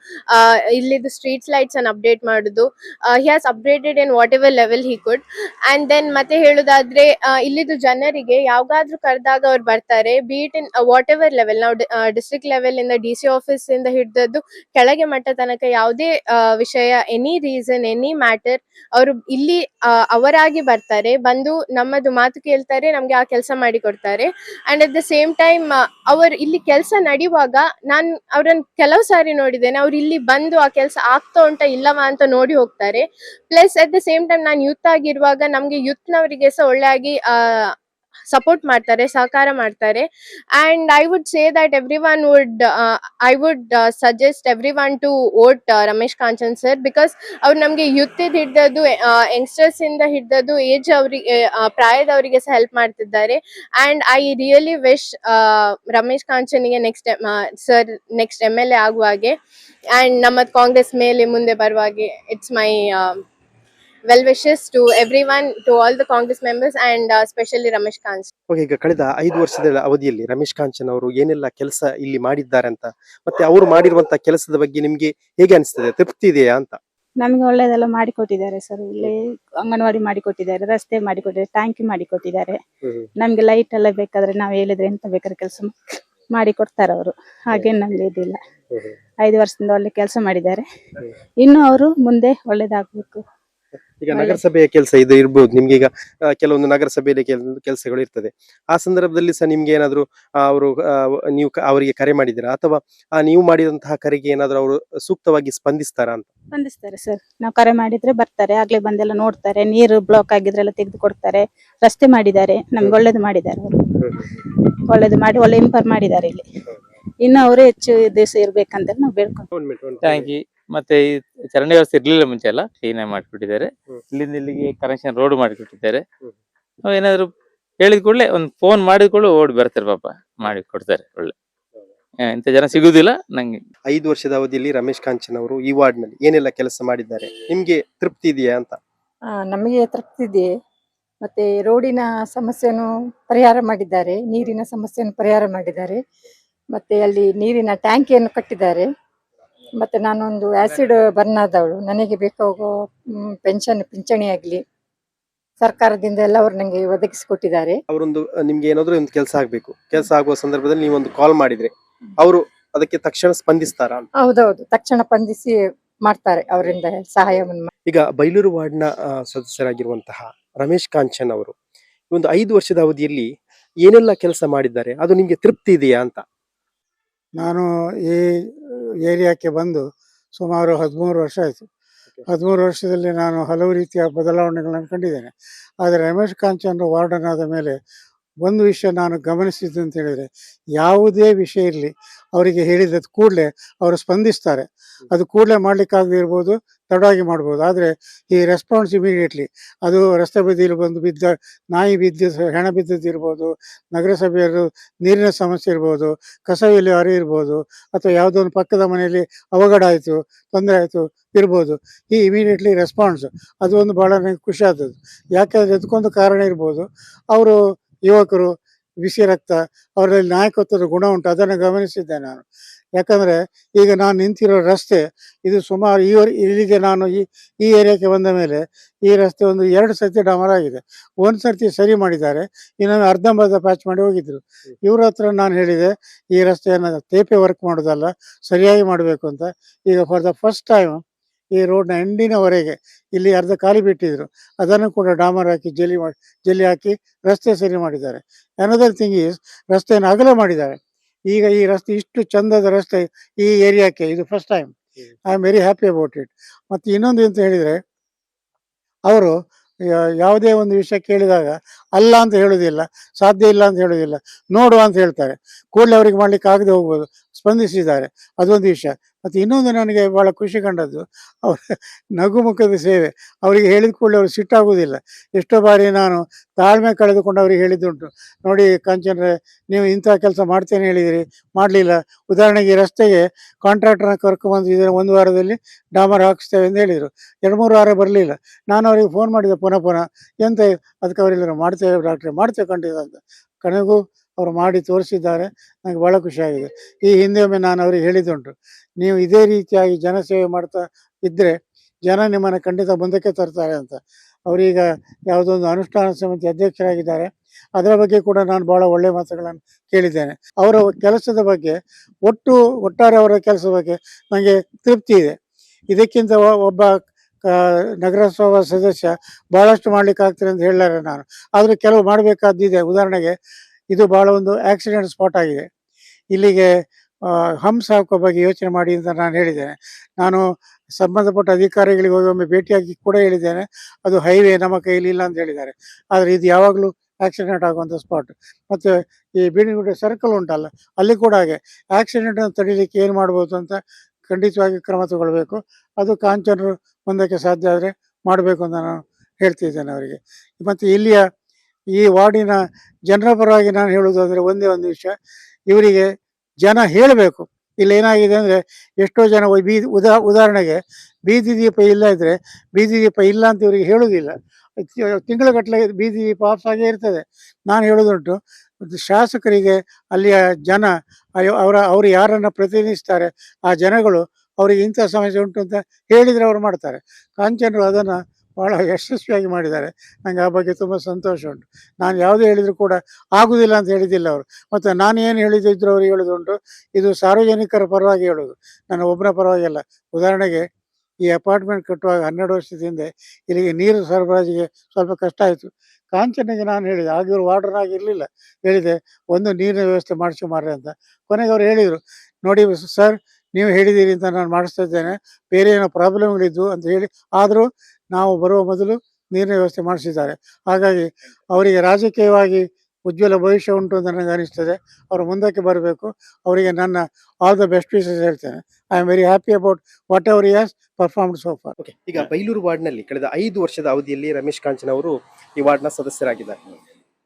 ಇಲ್ಲಿದ್ದು ಸ್ಟ್ರೀಟ್ಸ್ ಲೈಟ್ಸ್ ಅನ್ನು ಅಪ್ಡೇಟ್ ಮಾಡುದು. He has updated in whatever level he could and then ಮತ್ತೆ ಹೇಳುದಾದ್ರೆ ಇಲ್ಲಿದ್ದು ಜನರಿಗೆ ಯಾವಾಗಾದ್ರೂ ಕರೆದಾಗ ಅವ್ರು ಬರ್ತಾರೆ be it in whatever level ನಾವು ಡಿಸ್ಟ್ರಿಕ್ಟ್ ಲೆವೆಲ್ ಇಂದ ಡಿ ಸಿ ಆಫೀಸ್ ಇಂದ ಹಿಡಿದದ್ದು ಕೆಳಗೆ ಮಟ್ಟ ತನಕ ಯಾವುದೇ ವಿಷಯ ಎನಿ ರೀಸನ್ ಎನಿ ಮ್ಯಾಟರ್ ಅವರು ಇಲ್ಲಿ ಅವರಾಗಿ ಬರ್ತಾರೆ, ಬಂದು ನಮ್ಮದು ಮಾತು ಕೇಳ್ತಾರೆ, ನಮ್ಗೆ ಆ ಕೆಲಸ ಮಾಡಿ ಕೊಡ್ತಾರೆ. And at the same time ಅವರು ಇಲ್ಲಿ ಕೆಲಸ ನಡೆಯುವಾಗ ನಾನು ಅವ್ರನ್ನ ಕೆಲವು ಸಾರಿ ನೋಡಿದ್ದೇನೆ, ಅವ್ರು ಇಲ್ಲಿ ಬಂದು ಆ ಕೆಲಸ ಆಗ್ತಾ ಉಂಟಾ ಇಲ್ಲವಾ ಅಂತ ನೋಡಿ ಹೋಗ್ತಾರೆ. Plus at the same time ನಾನು ಯೂತ್ ಆಗಿರುವಾಗ ನಮ್ಗೆ ಯೂತ್ನವರಿಗೆ ಸಹ ಒಳ್ಳೆಯಾಗಿ ಸಪೋರ್ಟ್ ಮಾಡ್ತಾರೆ, ಸಹಕಾರ ಮಾಡ್ತಾರೆ. And I would say that everyone would I would suggest everyone to vote Ramesh Kanchan sir because ಅವ್ರು ನಮಗೆ ಯುತ್ತಿದ್ ಹಿಡ್ದದ್ದು ಯಂಗ್ಸ್ಟರ್ಸ್ ಇಂದ ಹಿಡ್ದದ್ದು ಏಜ್ ಅವರಿಗೆ ಪ್ರಾಯದವರಿಗೆ ಸಹ ಹೆಲ್ಪ್ ಮಾಡ್ತಿದ್ದಾರೆ. And I really wish Ramesh ಕಾಂಚನಿಗೆ next sir next M L A ಆಗುವಾಗೆ. And ನಮ್ಮ Congress ಮೇಲೆ ಮುಂದೆ ಬರುವಾಗೆ it's my well wishes to everyone to all the Congress members and specially Ramesh Kanch okay ಈಗ ಕಳೆದ ಐದು ವರ್ಷದ ಅವಧಿಯಲ್ಲಿ ರಮೇಶ್ ಕಾಂಚನ್ ಅವರು ಏನೆಲ್ಲ ಕೆಲಸ ಇಲ್ಲಿ ಮಾಡಿದ್ದಾರೆ ಅಂತ ಮತ್ತೆ ಅವರು ಮಾಡಿರುವಂತಹ ಕೆಲಸದ ಬಗ್ಗೆ ನಿಮ್ಗೆ ಹೇಗೆ ಅನಿಸ್ತದೆ? ತೃಪ್ತಿ ಇದೆಯಾ ಅಂತ? ನಮಗೆ ಒಳ್ಳೇದೆಲ್ಲ ಮಾಡಿಕೊಟ್ಟಿದ್ದಾರೆ ಸರ್. ಇಲ್ಲಿ ಅಂಗನವಾಡಿ ಮಾಡಿಕೊಟ್ಟಿದ್ದಾರೆ ರಸ್ತೆ ಮಾಡಿಕೊಟ್ಟಿದ್ದಾರೆ ಟ್ಯಾಂಕಿ ಮಾಡಿಕೊಟ್ಟಿದ್ದಾರೆ. ನಮ್ಗೆ ಲೈಟ್ ಎಲ್ಲ ಬೇಕಾದ್ರೆ ನಾವು ಹೇಳಿದ್ರೆ ಎಂತ ಬೇಕಾದ್ರೆ ಕೆಲಸ ಮಾಡಿಕೊಡ್ತಾರೆ ಅವರು. ಹಾಗೆ ನಮ್ಗೆ ಇದಿಲ್ಲ ಐದು ವರ್ಷದಿಂದ ಒಳ್ಳೆ ಕೆಲಸ ಮಾಡಿದ್ದಾರೆ. ಇನ್ನು ಅವರು ಮುಂದೆ ಒಳ್ಳೇದಾಗ್ಬೇಕು. ಈಗ ನಗರಸಭೆಯ ಕೆಲಸ ಇದು ಇರ್ಬೋದು. ನಿಮ್ಗೆ ಈಗ ಕೆಲವೊಂದು ನಗರಸಭೆಯಲ್ಲಿ ಕೆಲಸಗಳು ಇರ್ತದೆ. ಆ ಸಂದರ್ಭದಲ್ಲಿ ಸಹ ನಿಮ್ಗೆ ಏನಾದ್ರು ಅವರು ನೀವು ಅವರಿಗೆ ಕರೆ ಮಾಡಿದಿರಾ ಅಥವಾ ಆ, ನೀವು ಮಾಡಿದಂತಹ ಕರೆಗೆ ಏನಾದ್ರು ಅವರು ಸೂಕ್ತವಾಗಿ ಸ್ಪಂದಿಸ್ತಾರಾ ಅಂತ? ಸ್ಪಂದಿಸ್ತಾರೆ ಸರ್. ನಾವು ಕರೆ ಮಾಡಿದ್ರೆ ಬರ್ತಾರೆ. ಆಗ್ಲೇ ಬಂದೆಲ್ಲ ನೋಡ್ತಾರೆ. ನೀರು ಬ್ಲಾಕ್ ಆಗಿದ್ರೆಲ್ಲ ತೆಗೆದು ಕೊಡ್ತಾರೆ ರಸ್ತೆ ಮಾಡಿದ್ದಾರೆ. ನಮ್ಗೆ ಒಳ್ಳೇದು ಮಾಡಿದ್ದಾರೆ ಅವರು. ಒಳ್ಳೇದು ಮಾಡಿ ಒಳ್ಳೆ ಇಂಪರ್ ಮಾಡಿದ್ದಾರೆ ಇಲ್ಲಿ. ಇನ್ನು ಅವರೇ ಹೆಚ್ಚು ದಿವಸ ಇರ್ಬೇಕಂತ ನಾವು ಬೇಡ್ಕೊಂಡು ಮತ್ತೆ ಈ ಚರಂಡಿ ವ್ಯವಸ್ಥೆ ಇರ್ಲಿಲ್ಲ ಮುಂಚೆ ಎಲ್ಲ ಕ್ಲೀನ್ ಆಗಿ ಮಾಡಿಕೊಟ್ಟಿದ್ದಾರೆ. ಇಲ್ಲಿಂದ ಇಲ್ಲಿಗೆ ಕನೆಕ್ಷನ್ ರೋಡ್ ಮಾಡಿಕೊಟ್ಟಿದ್ದಾರೆ. ನಾವು ಏನಾದ್ರು ಹೇಳಿದ ಕೂಡಲೇ ಒಂದು ಫೋನ್ ಮಾಡಿದ ಕೂಡಲೇ ಓಡಿ ಬರ್ತಾರೆ ಪಾಪ ಮಾಡಿ ಕೊಡ್ತಾರೆ ಒಳ್ಳೆ. ಆ, ಇಂಥ ಜನ ಸಿಗುದಿಲ್ಲ ನಂಗೆ. ಐದು ವರ್ಷದ ಅವಧಿಯಲ್ಲಿ ರಮೇಶ್ ಕಾಂಚನ್ ಅವರು ಈ ವಾರ್ಡ್ನಲ್ಲಿ ಏನೆಲ್ಲ ಕೆಲಸ ಮಾಡಿದ್ದಾರೆ? ನಿಮ್ಗೆ ತೃಪ್ತಿ ಇದೆಯಾ ಅಂತ? ಆ, ನಮಗೆ ತೃಪ್ತಿ ಇದೆ. ಮತ್ತೆ ರೋಡಿನ ಸಮಸ್ಯೆಯನ್ನು ಪರಿಹಾರ ಮಾಡಿದ್ದಾರೆ ನೀರಿನ ಸಮಸ್ಯೆಯನ್ನು ಪರಿಹಾರ ಮಾಡಿದ್ದಾರೆ. ಮತ್ತೆ ಅಲ್ಲಿ ನೀರಿನ ಟ್ಯಾಂಕಿಯನ್ನು ಕಟ್ಟಿದ್ದಾರೆ. ಮತ್ತೆ ನಾನೊಂದು ಆಸಿಡ್ ಬರ್ನ್ ಆದವಳು ನನಗೆ ಬೇಕಾಗೋ ಪೆನ್ಷನ್ ಪಿಂಚಣಿ ಆಗಲಿ ಸರ್ಕಾರದಿಂದ ಎಲ್ಲ ಅವರು ನನಗೆ ಒದಗಿಸಿಕೊಟ್ಟಿದ್ದಾರೆ. ಅವರೊಂದು ನಿಮ್ಗೆ ಏನಾದ್ರು ಒಂದು ಕೆಲಸ ಆಗ್ಬೇಕು. ಕೆಲಸ ಆಗುವ ಸಂದರ್ಭದಲ್ಲಿ ನೀವೊಂದು ಕಾಲ್ ಮಾಡಿದ್ರೆ ಅವರು ಅದಕ್ಕೆ ತಕ್ಷಣ ಸ್ಪಂದಿಸ್ತಾರ? ಹೌದೌದು. ತಕ್ಷಣ ಸ್ಪಂದಿಸಿ ಮಾಡ್ತಾರೆ ಅವರಿಂದ ಸಹಾಯವನ್ನು ಈಗ ಬೈಲೂರು ವಾರ್ಡ್ನ ಆ, ಸದಸ್ಯರಾಗಿರುವಂತಹ ರಮೇಶ್ ಕಾಂಚನ್ ಅವರು ಈ ಒಂದು ಐದು ವರ್ಷದ ಅವಧಿಯಲ್ಲಿ ಏನೆಲ್ಲ ಕೆಲಸ ಮಾಡಿದ್ದಾರೆ? ಅದು ನಿಮ್ಗೆ ತೃಪ್ತಿ ಇದೆಯಾ ಅಂತ. ನಾನು ಈ ಏರಿಯಾಕ್ಕೆ ಬಂದು ಸುಮಾರು ಹದಿಮೂರು ವರ್ಷ ಆಯಿತು. ಹದಿಮೂರು ವರ್ಷದಲ್ಲಿ ನಾನು ಹಲವು ರೀತಿಯ ಬದಲಾವಣೆಗಳನ್ನು ಕಂಡಿದ್ದೇನೆ. ಆದರೆ ರಮೇಶ್ ಕಾಂಚನ್ ವಾರ್ಡನ್ ಆದ ಮೇಲೆ ಒಂದು ವಿಷಯ ನಾನು ಗಮನಿಸಿದ್ದು ಅಂತ ಹೇಳಿದರೆ, ಯಾವುದೇ ವಿಷಯ ಇರಲಿ, ಅವರಿಗೆ ಹೇಳಿದ ಕೂಡಲೇ ಅವರು ಸ್ಪಂದಿಸ್ತಾರೆ. ಅದು ಕೂಡಲೇ ಮಾಡಲಿಕ್ಕಾಗದೇ ಇರ್ಬೋದು, ತಡವಾಗಿ ಮಾಡ್ಬೋದು. ಆದರೆ ಈ ರೆಸ್ಪಾನ್ಸ್ ಇಮಿಡಿಯೇಟ್ಲಿ ಅದು ರಸ್ತೆ ಬದಿಯಲ್ಲಿ ಬಂದು ಬಿದ್ದ ನಾಯಿ ಬಿದ್ದು ಹೆಣ ಬಿದ್ದದ್ದು ಇರ್ಬೋದು ನಗರಸಭೆಯವರು ನೀರಿನ ಸಮಸ್ಯೆ ಇರ್ಬೋದು ಕಸ ವಿಲೇವಾರಿ ಇರ್ಬೋದು, ಅಥವಾ ಯಾವುದೋ ಒಂದು ಪಕ್ಕದ ಮನೆಯಲ್ಲಿ ಅವಘಡ ಆಯಿತು, ತೊಂದರೆ ಆಯಿತು ಇರ್ಬೋದು. ಈ ಇಮಿಡಿಯೇಟ್ಲಿ ರೆಸ್ಪಾನ್ಸ್ ಅದು ಒಂದು ಭಾಳ ನನಗೆ ಖುಷಿ ಯಾಕೆಂದರೆ ಅದಕ್ಕೊಂದು ಕಾರಣ ಇರ್ಬೋದು. ಅವರು ಯುವಕರು ಬಿಸಿ ರಕ್ತ, ಅವರಲ್ಲಿ ನಾಯಕತ್ವದ ಗುಣ ಉಂಟು, ಅದನ್ನು ಗಮನಿಸಿದ್ದೆ ನಾನು. ಯಾಕಂದರೆ ಈಗ ನಾನು ನಿಂತಿರೋ ರಸ್ತೆ, ಇದು ಸುಮಾರು ಈ ಇಲ್ಲಿಗೆ ನಾನು ಈ ಈ ಏರಿಯಾಕ್ಕೆ ಬಂದ ಮೇಲೆ ಈ ರಸ್ತೆ ಒಂದು ಎರಡು ಸರ್ತಿ ಡಾಮರ್ ಆಗಿದೆ. ಒಂದು ಸರ್ತಿ ಸರಿ ಮಾಡಿದ್ದಾರೆ ಇನ್ನೊಂದು ಅರ್ಧಂಬರ್ಧ ಪ್ಯಾಚ್ ಮಾಡಿ ಹೋಗಿದ್ರು. ಇವ್ರ ಹತ್ರ ನಾನು ಹೇಳಿದೆ, ಈ ರಸ್ತೆಯನ್ನು ತೇಪೆ ವರ್ಕ್ ಮಾಡೋದಲ್ಲ ಸರಿಯಾಗಿ ಮಾಡಬೇಕು ಅಂತ. ಈಗ ಫಾರ್ ದ ಫಸ್ಟ್ ಟೈಮ್ ಈ ರೋಡ್ನ ಎಂಡಿನವರೆಗೆ ಇಲ್ಲಿ ಅರ್ಧ ಖಾಲಿ ಬಿಟ್ಟಿದ್ರು. ಅದನ್ನು ಕೂಡ ಡಾಮರ್ ಹಾಕಿ ಜಲ್ಲಿ ಮಾಡಿ ಜಲ್ಲಿ ಹಾಕಿ ರಸ್ತೆ ಸರಿ ಮಾಡಿದ್ದಾರೆ. ಅನದರ್ ಥಿಂಗ್ ಈಸ್ ರಸ್ತೆಯನ್ನು ಅಗಲ ಮಾಡಿದ್ದಾರೆ. ಈಗ ಈ ರಸ್ತೆ ಇಷ್ಟು ಚಂದದ ರಸ್ತೆ ಈ ಏರಿಯಾಕ್ಕೆ ಇದು first time I am very happy about it ಮತ್ತು ಇನ್ನೊಂದು ಅಂತ ಹೇಳಿದರೆ ಅವರು ಯಾವುದೇ ಒಂದು ವಿಷಯ ಕೇಳಿದಾಗ ಅಲ್ಲ ಅಂತ ಹೇಳುವುದಿಲ್ಲ ಸಾಧ್ಯ ಇಲ್ಲ ಅಂತ ಹೇಳೋದಿಲ್ಲ ನೋಡುವ ಅಂತ ಹೇಳ್ತಾರೆ. ಕೂಡಲೇ ಅವರಿಗೆ ಮಾಡ್ಲಿಕ್ಕೆ ಆಗದೆ ಹೋಗ್ಬೋದು. ಸ್ಪಂದಿಸಿದ್ದಾರೆ. ಅದೊಂದು ವಿಷಯ. ಮತ್ತು ಇನ್ನೊಂದು ನನಗೆ ಬಹಳ ಖುಷಿ ಕಂಡದ್ದು, ಅವರ ನಗುಮುಖದ ಸೇವೆ. ಅವರಿಗೆ ಹೇಳಿದ ಕೂಡಲೇ ಅವರು ಸಿಟ್ಟಾಗುವುದಿಲ್ಲ ಎಷ್ಟೋ ಬಾರಿ ನಾನು ತಾಳ್ಮೆ ಕಳೆದುಕೊಂಡು ಅವರಿಗೆ ಹೇಳಿದ್ದುಂಟು. ನೋಡಿ ಕಾಂಚನ್ರೆ, ನೀವು ಇಂಥ ಕೆಲಸ ಮಾಡ್ತೇನೆ ಹೇಳಿದಿರಿ, ಮಾಡಲಿಲ್ಲ. ಉದಾಹರಣೆಗೆ ರಸ್ತೆಗೆ ಕಾಂಟ್ರಾಕ್ಟರ್ನ ಕರ್ಕೊಂಬಂದು ಒಂದು ವಾರದಲ್ಲಿ ಡಾಮರ್ ಹಾಕಿಸ್ತೇವೆ ಅಂತ ಹೇಳಿದರು. ಎರಡು ಮೂರು ವಾರ ಬರಲಿಲ್ಲ. ನಾನು ಅವರಿಗೆ ಫೋನ್ ಮಾಡಿದೆ ಪುನಃ ಪುನಃ, ಎಂತ, ಅದಕ್ಕೆ ಅವರೆಲ್ಲರೂ ಮಾಡ್ತೇವೆ, ಡಾಕ್ಟ್ರೆ, ಮಾಡ್ತೇವೆ ಖಂಡಿತ ಅಂತ. ಅವರು ಮಾಡಿ ತೋರಿಸಿದ್ದಾರೆ ನನಗೆ ಭಾಳ ಖುಷಿಯಾಗಿದೆ ಈ ಹಿಂದೆ ಒಮ್ಮೆ ನಾನು ಅವರಿಗೆ ಹೇಳಿದ್ದುಂಟು, ನೀವು ಇದೇ ರೀತಿಯಾಗಿ ಜನಸೇವೆ ಮಾಡ್ತಾ ಇದ್ದರೆ ಜನ ನಿಮ್ಮನ್ನು ಖಂಡಿತ ಮುಂದಕ್ಕೆ ತರ್ತಾರೆ ಅಂತ. ಅವರೀಗ ಯಾವುದೊಂದು ಅನುಷ್ಠಾನ ಸಮಿತಿ ಅಧ್ಯಕ್ಷರಾಗಿದ್ದಾರೆ, ಅದರ ಬಗ್ಗೆ ಕೂಡ ನಾನು ಬಹಳ ಒಳ್ಳೆಯ ಮಾತುಗಳನ್ನು ಕೇಳಿದ್ದೇನೆ. ಅವರ ಕೆಲಸದ ಬಗ್ಗೆ, ಒಟ್ಟು, ಒಟ್ಟಾರೆ ಅವರ ಕೆಲಸದ ಬಗ್ಗೆ ನನಗೆ ತೃಪ್ತಿ ಇದೆ. ಇದಕ್ಕಿಂತ ಒಬ್ಬ ನಗರಸಭಾ ಸದಸ್ಯ ಭಾಳಷ್ಟು ಮಾಡ್ಲಿಕ್ಕೆ ಅಂತ ಹೇಳಲಾರೆ ನಾನು. ಆದರೆ ಕೆಲವು ಮಾಡಬೇಕಾದ್ದಿದೆ ಉದಾಹರಣೆಗೆ ಇದು ಬಹಳ ಒಂದು ಆಕ್ಸಿಡೆಂಟ್ ಸ್ಪಾಟ್ ಆಗಿದೆ. ಇಲ್ಲಿಗೆ ಹಂಸ್ ಹಾಕೋ ಬಗ್ಗೆ ಯೋಚನೆ ಮಾಡಿ ಅಂತ ನಾನು ಹೇಳಿದ್ದೇನೆ. ನಾನು ಸಂಬಂಧಪಟ್ಟ ಅಧಿಕಾರಿಗಳಿಗೆ ಹೋಗಿ ಒಮ್ಮೆ ಭೇಟಿಯಾಗಿ ಕೂಡ ಹೇಳಿದ್ದೇನೆ. ಅದು ಹೈವೇ ನಮ್ಮ ಕೈಯಲ್ಲಿ ಇಲ್ಲ ಅಂತ ಹೇಳಿದ್ದಾರೆ. ಆದರೆ ಇದು ಯಾವಾಗಲೂ ಆಕ್ಸಿಡೆಂಟ್ ಆಗುವಂಥ ಸ್ಪಾಟ್ ಮತ್ತು ಈ ಬೀಡಿಗುಡ್ಡೆ ಸರ್ಕಲ್ ಉಂಟಲ್ಲ, ಅಲ್ಲಿ ಕೂಡ ಹಾಗೆ. ಆಕ್ಸಿಡೆಂಟ್ ತಡೀಲಿಕ್ಕೆ ಏನು ಮಾಡ್ಬೋದು ಅಂತ ಖಂಡಿತವಾಗಿ ಕ್ರಮ ತಗೊಳ್ಬೇಕು. ಅದು ಕಾಂಚನರು ಮುಂದಕ್ಕೆ ಸಾಧ್ಯ ಆದರೆ ಮಾಡಬೇಕು ಅಂತ ನಾನು ಹೇಳ್ತಿದ್ದೇನೆ ಅವರಿಗೆ. ಮತ್ತು ಇಲ್ಲಿಯ ಈ ವಾರ್ಡಿನ ಜನರ ಪರವಾಗಿ ನಾನು ಹೇಳುವುದಾದರೆ ಒಂದೇ ಒಂದು ವಿಷಯ. ಇವರಿಗೆ ಜನ ಹೇಳಬೇಕು. ಇಲ್ಲಿ ಏನಾಗಿದೆ ಅಂದರೆ ಎಷ್ಟೋ ಜನ ಬೀದಿ ಉದಾ ಉದಾಹರಣೆಗೆ ಬೀದಿ ದೀಪ ಇಲ್ಲ ಇದ್ದರೆ ಬೀದಿ ದೀಪ ಇಲ್ಲ ಅಂತ ಇವರಿಗೆ ಹೇಳುವುದಿಲ್ಲ. ತಿಂಗಳಗಟ್ಟಲೆ ಬೀದಿ ದೀಪ ಆಫ್ ಆಗೇ ಇರ್ತದೆ. ನಾನು ಹೇಳೋದುಂಟು ಶಾಸಕರಿಗೆ ಅಲ್ಲಿಯ ಜನ ಅವರ, ಅವರು ಯಾರನ್ನು ಪ್ರತಿನಿಧಿಸ್ತಾರೆ, ಆ ಜನಗಳು ಅವರಿಗೆ ಇಂಥ ಸಮಸ್ಯೆ ಉಂಟು ಅಂತ ಹೇಳಿದರೆ ಅವರು ಮಾಡ್ತಾರೆ. ಕಾಂಚನರು ಅದನ್ನು ಭಾಳ ಯಶಸ್ವಿಯಾಗಿ ಮಾಡಿದ್ದಾರೆ. ನನಗೆ ಆ ಬಗ್ಗೆ ತುಂಬ ಸಂತೋಷ ಉಂಟು. ನಾನು ಯಾವುದೇ ಹೇಳಿದರೂ ಕೂಡ ಆಗುವುದಿಲ್ಲ ಅಂತ ಹೇಳಿದ್ದಿಲ್ಲ ಅವರು. ಮತ್ತು ನಾನು ಏನು ಹೇಳಿದ್ದಿದ್ರು ಅವರು ಹೇಳೋದುಂಟು ಇದು ಸಾರ್ವಜನಿಕರ ಪರವಾಗಿ ಹೇಳೋದು. ನನ್ನ ಒಬ್ಬರ ಪರವಾಗಿ ಅಲ್ಲ ಉದಾಹರಣೆಗೆ ಈ ಅಪಾರ್ಟ್ಮೆಂಟ್ ಕಟ್ಟುವಾಗ ಹನ್ನೆರಡು ವರ್ಷದ ಹಿಂದೆ ಇಲ್ಲಿಗೆ ನೀರು ಸರಬರಾಜಿಗೆ ಸ್ವಲ್ಪ ಕಷ್ಟ ಆಯಿತು. ಕಾಂಚನಿಗೆ ನಾನು ಹೇಳಿದೆ. ಆಗ ಇವರು ವಾರ್ಡರ್ ಆಗಿ ಇರಲಿಲ್ಲ. ಹೇಳಿದೆ, ಒಂದು ನೀರಿನ ವ್ಯವಸ್ಥೆ ಮಾಡಿಸಿ ಮಾರ್ರೆ ಅಂತ. ಕೊನೆಗೆ ಅವ್ರು ಹೇಳಿದರು, ನೋಡಿ ಸರ್, ನೀವು ಹೇಳಿದ್ದೀರಿ ಅಂತ ನಾನು ಮಾಡಿಸ್ತಾ ಇದ್ದೇನೆ. ಬೇರೆ ಏನೋ ಪ್ರಾಬ್ಲಮ್ಗಳಿದ್ದು ಅಂತ ಹೇಳಿ. ಆದರೂ ನಾವು ಬರುವ ಮೊದಲು ನೀರಿನ ವ್ಯವಸ್ಥೆ ಮಾಡಿಸಿದ್ದಾರೆ. ಹಾಗಾಗಿ ಅವರಿಗೆ ರಾಜಕೀಯವಾಗಿ ಉಜ್ವಲ ಭವಿಷ್ಯ ಉಂಟು ಅಂತ ನನಗೆ ಅನಿಸ್ತದೆ. ಅವರು ಮುಂದಕ್ಕೆ ಬರಬೇಕು. ಅವರಿಗೆ ನನ್ನ ಆಲ್ ದ ಬೆಸ್ಟ್ ವಿಶಸ್ ಹೇಳ್ತೇನೆ. I am very happy about whatever as so far okay ಈಗ ಬೈಲೂರು ವಾರ್ಡ್ನಲ್ಲಿ ಕಳೆದ ಐದು ವರ್ಷದ ಅವಧಿಯಲ್ಲಿ ರಮೇಶ್ ಕಾಂಚನ್ ಅವರು ಈ ವಾರ್ಡ್ನ ಸದಸ್ಯರಾಗಿದ್ದಾರೆ.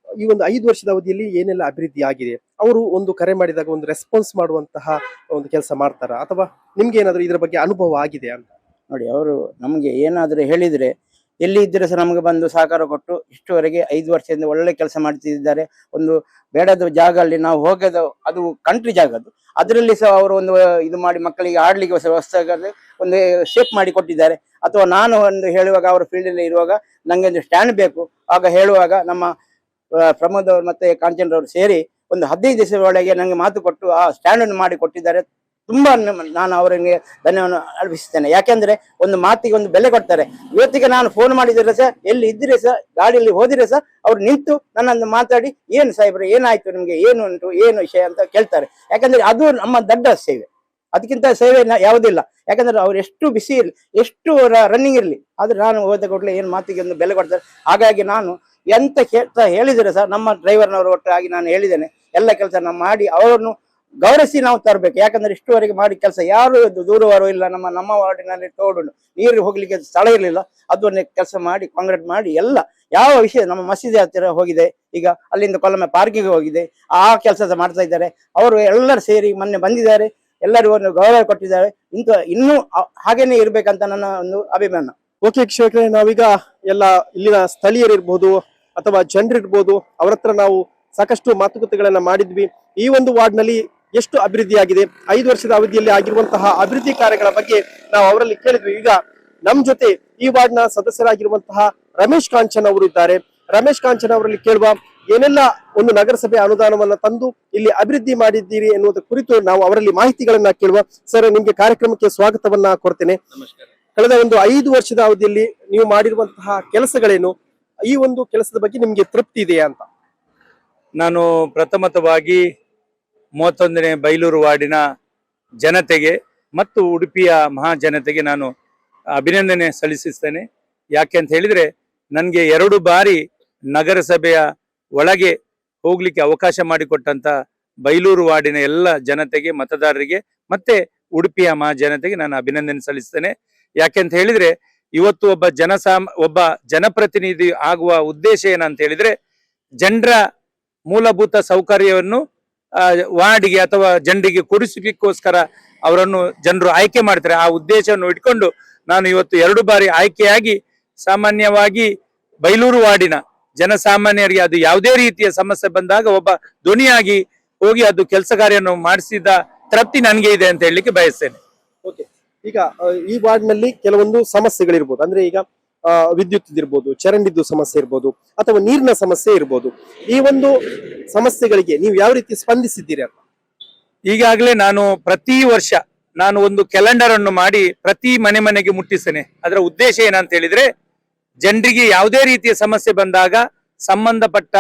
ಈ ಒಂದು ಐದು ವರ್ಷದ ಅವಧಿಯಲ್ಲಿ ಏನೆಲ್ಲ ಅಭಿವೃದ್ಧಿ ಆಗಿದೆ? ಅವರು ಒಂದು ಕರೆ ಮಾಡಿದಾಗ ಒಂದು ರೆಸ್ಪಾನ್ಸ್ ಮಾಡುವಂತಹ ಒಂದು ಕೆಲಸ ಮಾಡ್ತಾರ? ಅಥವಾ ನಿಮ್ಗೆ ಏನಾದರೂ ಇದರ ಬಗ್ಗೆ ಅನುಭವ ಆಗಿದೆ ಅಂತ? ನೋಡಿ, ಅವರು ನಮಗೆ ಏನಾದರೂ ಹೇಳಿದರೆ ಎಲ್ಲಿ ಇದ್ದರೆ ಸಹ ನಮಗೆ ಬಂದು ಸಹಕಾರ ಕೊಟ್ಟು ಇಷ್ಟುವರೆಗೆ ಐದು ವರ್ಷದಿಂದ ಒಳ್ಳೆ ಕೆಲಸ ಮಾಡ್ತಿದ್ದಾರೆ. ಒಂದು ಬೇಡದ ಜಾಗ ಅಲ್ಲಿ ನಾವು ಹೋಗದ, ಅದು ಕಂಟ್ರಿ ಜಾಗ ಅದು. ಅದರಲ್ಲಿ ಸಹ ಅವರು ಒಂದು ಇದು ಮಾಡಿ ಮಕ್ಕಳಿಗೆ ಆಡಲಿಕ್ಕೆ ಹೊಸ ವ್ಯವಸ್ಥೆ ಒಂದು ಶೇಪ್ ಮಾಡಿ ಕೊಟ್ಟಿದ್ದಾರೆ. ಅಥವಾ ನಾನು ಒಂದು ಹೇಳುವಾಗ ಅವರ ಫೀಲ್ಡಲ್ಲಿ ಇರುವಾಗ ನನಗೆ ಒಂದು ಸ್ಟ್ಯಾಂಡ್ ಬೇಕು. ಆಗ ಹೇಳುವಾಗ ನಮ್ಮ ಪ್ರಮೋದ್ ಅವರು ಮತ್ತೆ ಕಾಂಚನ್ ಅವರು ಸೇರಿ ಒಂದು ಹದಿನೈದು ದಿವಸದ ಒಳಗೆ ನನಗೆ ಮಾತು ಕೊಟ್ಟು ಆ ಸ್ಟ್ಯಾಂಡನ್ನು ಮಾಡಿ ಕೊಟ್ಟಿದ್ದಾರೆ. ತುಂಬಾ ನಾನು ಅವರಿಗೆ ಧನ್ಯವನ್ನು ಅರ್ಪಿಸುತ್ತೇನೆ. ಯಾಕೆಂದ್ರೆ ಒಂದು ಮಾತಿಗೆ ಒಂದು ಬೆಲೆ ಕೊಡ್ತಾರೆ. ಇವತ್ತಿಗೆ ನಾನು ಫೋನ್ ಮಾಡಿದ್ರೆ ಸರ್ ಎಲ್ಲಿ ಇದ್ದರೆ ಸರ್ ಗಾಡಿಯಲ್ಲಿ ಹೋದಿರ ಸರ್ ಅವ್ರು ನಿಂತು ನನ್ನನ್ನು ಮಾತಾಡಿ, ಏನು ಸಾಹೇಬ್ರೆ, ಏನಾಯ್ತು ನಿಮ್ಗೆ? ಏನು ಉಂಟು? ಏನು ವಿಷಯ? ಅಂತ ಕೇಳ್ತಾರೆ. ಯಾಕಂದ್ರೆ ಅದು ನಮ್ಮ ದೊಡ್ಡ ಸೇವೆ. ಅದಕ್ಕಿಂತ ಸೇವೆ ಯಾವುದಿಲ್ಲ. ಯಾಕಂದ್ರೆ ಅವ್ರು ಎಷ್ಟು ಬಿಸಿ ಇರಲಿ, ಎಷ್ಟು ರನ್ನಿಂಗ್ ಇರಲಿ, ಆದ್ರೆ ನಾನು ಹೋದ ಕೂಡಲೇ ಏನು ಮಾತಿಗೆ ಒಂದು ಬೆಲೆ ಕೊಡ್ತಾರೆ. ಹಾಗಾಗಿ ನಾನು ಎಂತ ಕೇಳ್ತಾ ಹೇಳಿದರೆ ಸರ್ ನಮ್ಮ ಡ್ರೈವರ್ನವರು ಒಟ್ಟಾಗಿ ನಾನು ಹೇಳಿದ್ದೇನೆ. ಎಲ್ಲ ಕೆಲಸ ನಾನು ಮಾಡಿ, ಅವರನ್ನು ಗೌರವಿಸಿ ನಾವು ತರಬೇಕು. ಯಾಕಂದ್ರೆ ಇಷ್ಟುವರೆಗೆ ಮಾಡಿ ಕೆಲಸ ಯಾರು ದೂರವಾರು ಇಲ್ಲ. ನಮ್ಮ ನಮ್ಮ ವಾರ್ಡಿನಲ್ಲಿ ತೋಡು ನೀರು ಹೋಗ್ಲಿಕ್ಕೆ ಸ್ಥಳ ಇರಲಿಲ್ಲ. ಅದನ್ನೇ ಕೆಲಸ ಮಾಡಿ ಕಾಂಕ್ರೀಟ್ ಮಾಡಿ ಎಲ್ಲ ಯಾವ ವಿಷಯ, ನಮ್ಮ ಮಸೀದಿ ಹತ್ತಿರ ಹೋಗಿದೆ. ಈಗ ಅಲ್ಲಿಂದ ಕೊಲ್ಲಮೆ ಪಾರ್ಕಿಗೆ ಹೋಗಿದೆ. ಆ ಕೆಲಸ ಮಾಡ್ತಾ ಇದ್ದಾರೆ. ಅವರು ಎಲ್ಲರೂ ಸೇರಿ ಮೊನ್ನೆ ಬಂದಿದ್ದಾರೆ. ಎಲ್ಲರಿಗೂ ಒಂದು ಗೌರವ ಕೊಟ್ಟಿದ್ದಾರೆ. ಇಂಥ ಇನ್ನೂ ಹಾಗೇನೆ ಇರ್ಬೇಕಂತ ನನ್ನ ಒಂದು ಅಭಿಮಾನ. ಓಕೆ ಕ್ಷೇತ್ರ ನಾವೀಗ ಎಲ್ಲ ಇಲ್ಲಿನ ಸ್ಥಳೀಯರಿರ್ಬೋದು ಅಥವಾ ಜನರಿರ್ಬೋದು, ಅವರತ್ರ ಹತ್ರ ನಾವು ಸಾಕಷ್ಟು ಮಾತುಕತೆಗಳನ್ನ ಮಾಡಿದ್ವಿ. ಈ ಒಂದು ವಾರ್ಡ್ನಲ್ಲಿ ಎಷ್ಟು ಅಭಿವೃದ್ಧಿಯಾಗಿದೆ? ಐದು ವರ್ಷದ ಅವಧಿಯಲ್ಲಿ ಆಗಿರುವಂತಹ ಅಭಿವೃದ್ಧಿ ಕಾರ್ಯಗಳ ಬಗ್ಗೆ ನಾವು ಅವರಲ್ಲಿ ಕೇಳಿದ್ವಿ. ಈಗ ನಮ್ ಜೊತೆ ಈ ವಾರ್ಡ್ನ ಸದಸ್ಯರಾಗಿರುವಂತಹ ರಮೇಶ್ ಕಾಂಚನ್ ಅವರು ಇದ್ದಾರೆ. ರಮೇಶ್ ಕಾಂಚನ್ ಅವರಲ್ಲಿ ಕೇಳುವ ಏನೆಲ್ಲ ಒಂದು ನಗರಸಭೆ ಅನುದಾನವನ್ನ ತಂದು ಇಲ್ಲಿ ಅಭಿವೃದ್ಧಿ ಮಾಡಿದ್ದೀರಿ ಎನ್ನುವುದರ ಕುರಿತು ನಾವು ಅವರಲ್ಲಿ ಮಾಹಿತಿಗಳನ್ನ ಕೇಳುವ. ಸರ್ ನಿಮ್ಗೆ ಕಾರ್ಯಕ್ರಮಕ್ಕೆ ಸ್ವಾಗತವನ್ನ ಕೊಡ್ತೇನೆ. ಕಳೆದ ಒಂದು ಐದು ವರ್ಷದ ಅವಧಿಯಲ್ಲಿ ನೀವು ಮಾಡಿರುವಂತಹ ಕೆಲಸಗಳೇನು? ಈ ಒಂದು ಕೆಲಸದ ಬಗ್ಗೆ ನಿಮ್ಗೆ ತೃಪ್ತಿ ಇದೆಯಾ ಅಂತ? ನಾನು ಪ್ರಥಮತವಾಗಿ ಮೂವತ್ತೊಂದನೇ ಬೈಲೂರು ವಾರ್ಡಿನ ಜನತೆಗೆ ಮತ್ತು ಉಡುಪಿಯ ಮಹಾಜನತೆಗೆ ನಾನು ಅಭಿನಂದನೆ ಸಲ್ಲಿಸುತ್ತೇನೆ. ಯಾಕೆ ಅಂತ ಹೇಳಿದ್ರೆ, ನನಗೆ ಎರಡು ಬಾರಿ ನಗರಸಭೆಯ ಒಳಗೆ ಹೋಗ್ಲಿಕ್ಕೆ ಅವಕಾಶ ಮಾಡಿಕೊಟ್ಟಂತ ಬೈಲೂರು ವಾರ್ಡಿನ ಎಲ್ಲ ಜನತೆಗೆ, ಮತದಾರರಿಗೆ ಮತ್ತೆ ಉಡುಪಿಯ ಮಹಾಜನತೆಗೆ ನಾನು ಅಭಿನಂದನೆ ಸಲ್ಲಿಸ್ತೇನೆ ಯಾಕೆ ಅಂತ ಹೇಳಿದ್ರೆ, ಇವತ್ತು ಒಬ್ಬ ಜನಸಾಮ, ಒಬ್ಬ ಜನಪ್ರತಿನಿಧಿ ಆಗುವ ಉದ್ದೇಶ ಏನಂತ ಹೇಳಿದ್ರೆ, ಜನರ ಮೂಲಭೂತ ಸೌಕರ್ಯವನ್ನು ವಾರ್ಡಿಗೆ ಅಥವಾ ಜನರಿಗೆ ಕೊಡಿಸಲಿಕ್ಕೋಸ್ಕರ ಅವರನ್ನು ಜನರು ಆಯ್ಕೆ ಮಾಡ್ತಾರೆ. ಆ ಉದ್ದೇಶವನ್ನು ಇಟ್ಕೊಂಡು ನಾನು ಇವತ್ತು ಎರಡು ಬಾರಿ ಆಯ್ಕೆಯಾಗಿ ಸಾಮಾನ್ಯವಾಗಿ ಬೈಲೂರು ವಾರ್ಡಿನ ಜನಸಾಮಾನ್ಯರಿಗೆ ಅದು ಯಾವುದೇ ರೀತಿಯ ಸಮಸ್ಯೆ ಬಂದಾಗ ಒಬ್ಬ ಧ್ವನಿಯಾಗಿ ಹೋಗಿ ಅದು ಕೆಲಸ ಕಾರ್ಯವನ್ನು ಮಾಡಿಸಿದ ತೃಪ್ತಿ ನನಗೆ ಇದೆ ಅಂತ ಹೇಳಲಿಕ್ಕೆ ಬಯಸ್ತೇನೆ. ಈಗ ಈ ವಾರ್ಡ್ನಲ್ಲಿ ಕೆಲವೊಂದು ಸಮಸ್ಯೆಗಳಿರ್ಬೋದು. ಅಂದ್ರೆ ಈಗ ವಿದ್ಯುತ್ ಇರ್ಬೋದು ಚರಂಡಿದ್ದು ಸಮಸ್ಯೆ ಇರ್ಬೋದು, ಅಥವಾ ನೀರಿನ ಸಮಸ್ಯೆ ಇರ್ಬೋದು, ಈ ಒಂದು ಸಮಸ್ಯೆಗಳಿಗೆ ನೀವು ಯಾವ ರೀತಿ ಸ್ಪಂದಿಸಿದ್ದೀರಿ ಅಂತ? ಈಗಾಗಲೇ ನಾನು ಪ್ರತಿ ವರ್ಷ ನಾನು ಒಂದು ಕ್ಯಾಲೆಂಡರ್ ಅನ್ನು ಮಾಡಿ ಪ್ರತಿ ಮನೆ ಮನೆಗೆ ಮುಟ್ಟಿಸ್ತೇನೆ. ಅದರ ಉದ್ದೇಶ ಏನಂತ ಹೇಳಿದ್ರೆ ಜನರಿಗೆ ಯಾವುದೇ ರೀತಿಯ ಸಮಸ್ಯೆ ಬಂದಾಗ ಸಂಬಂಧಪಟ್ಟ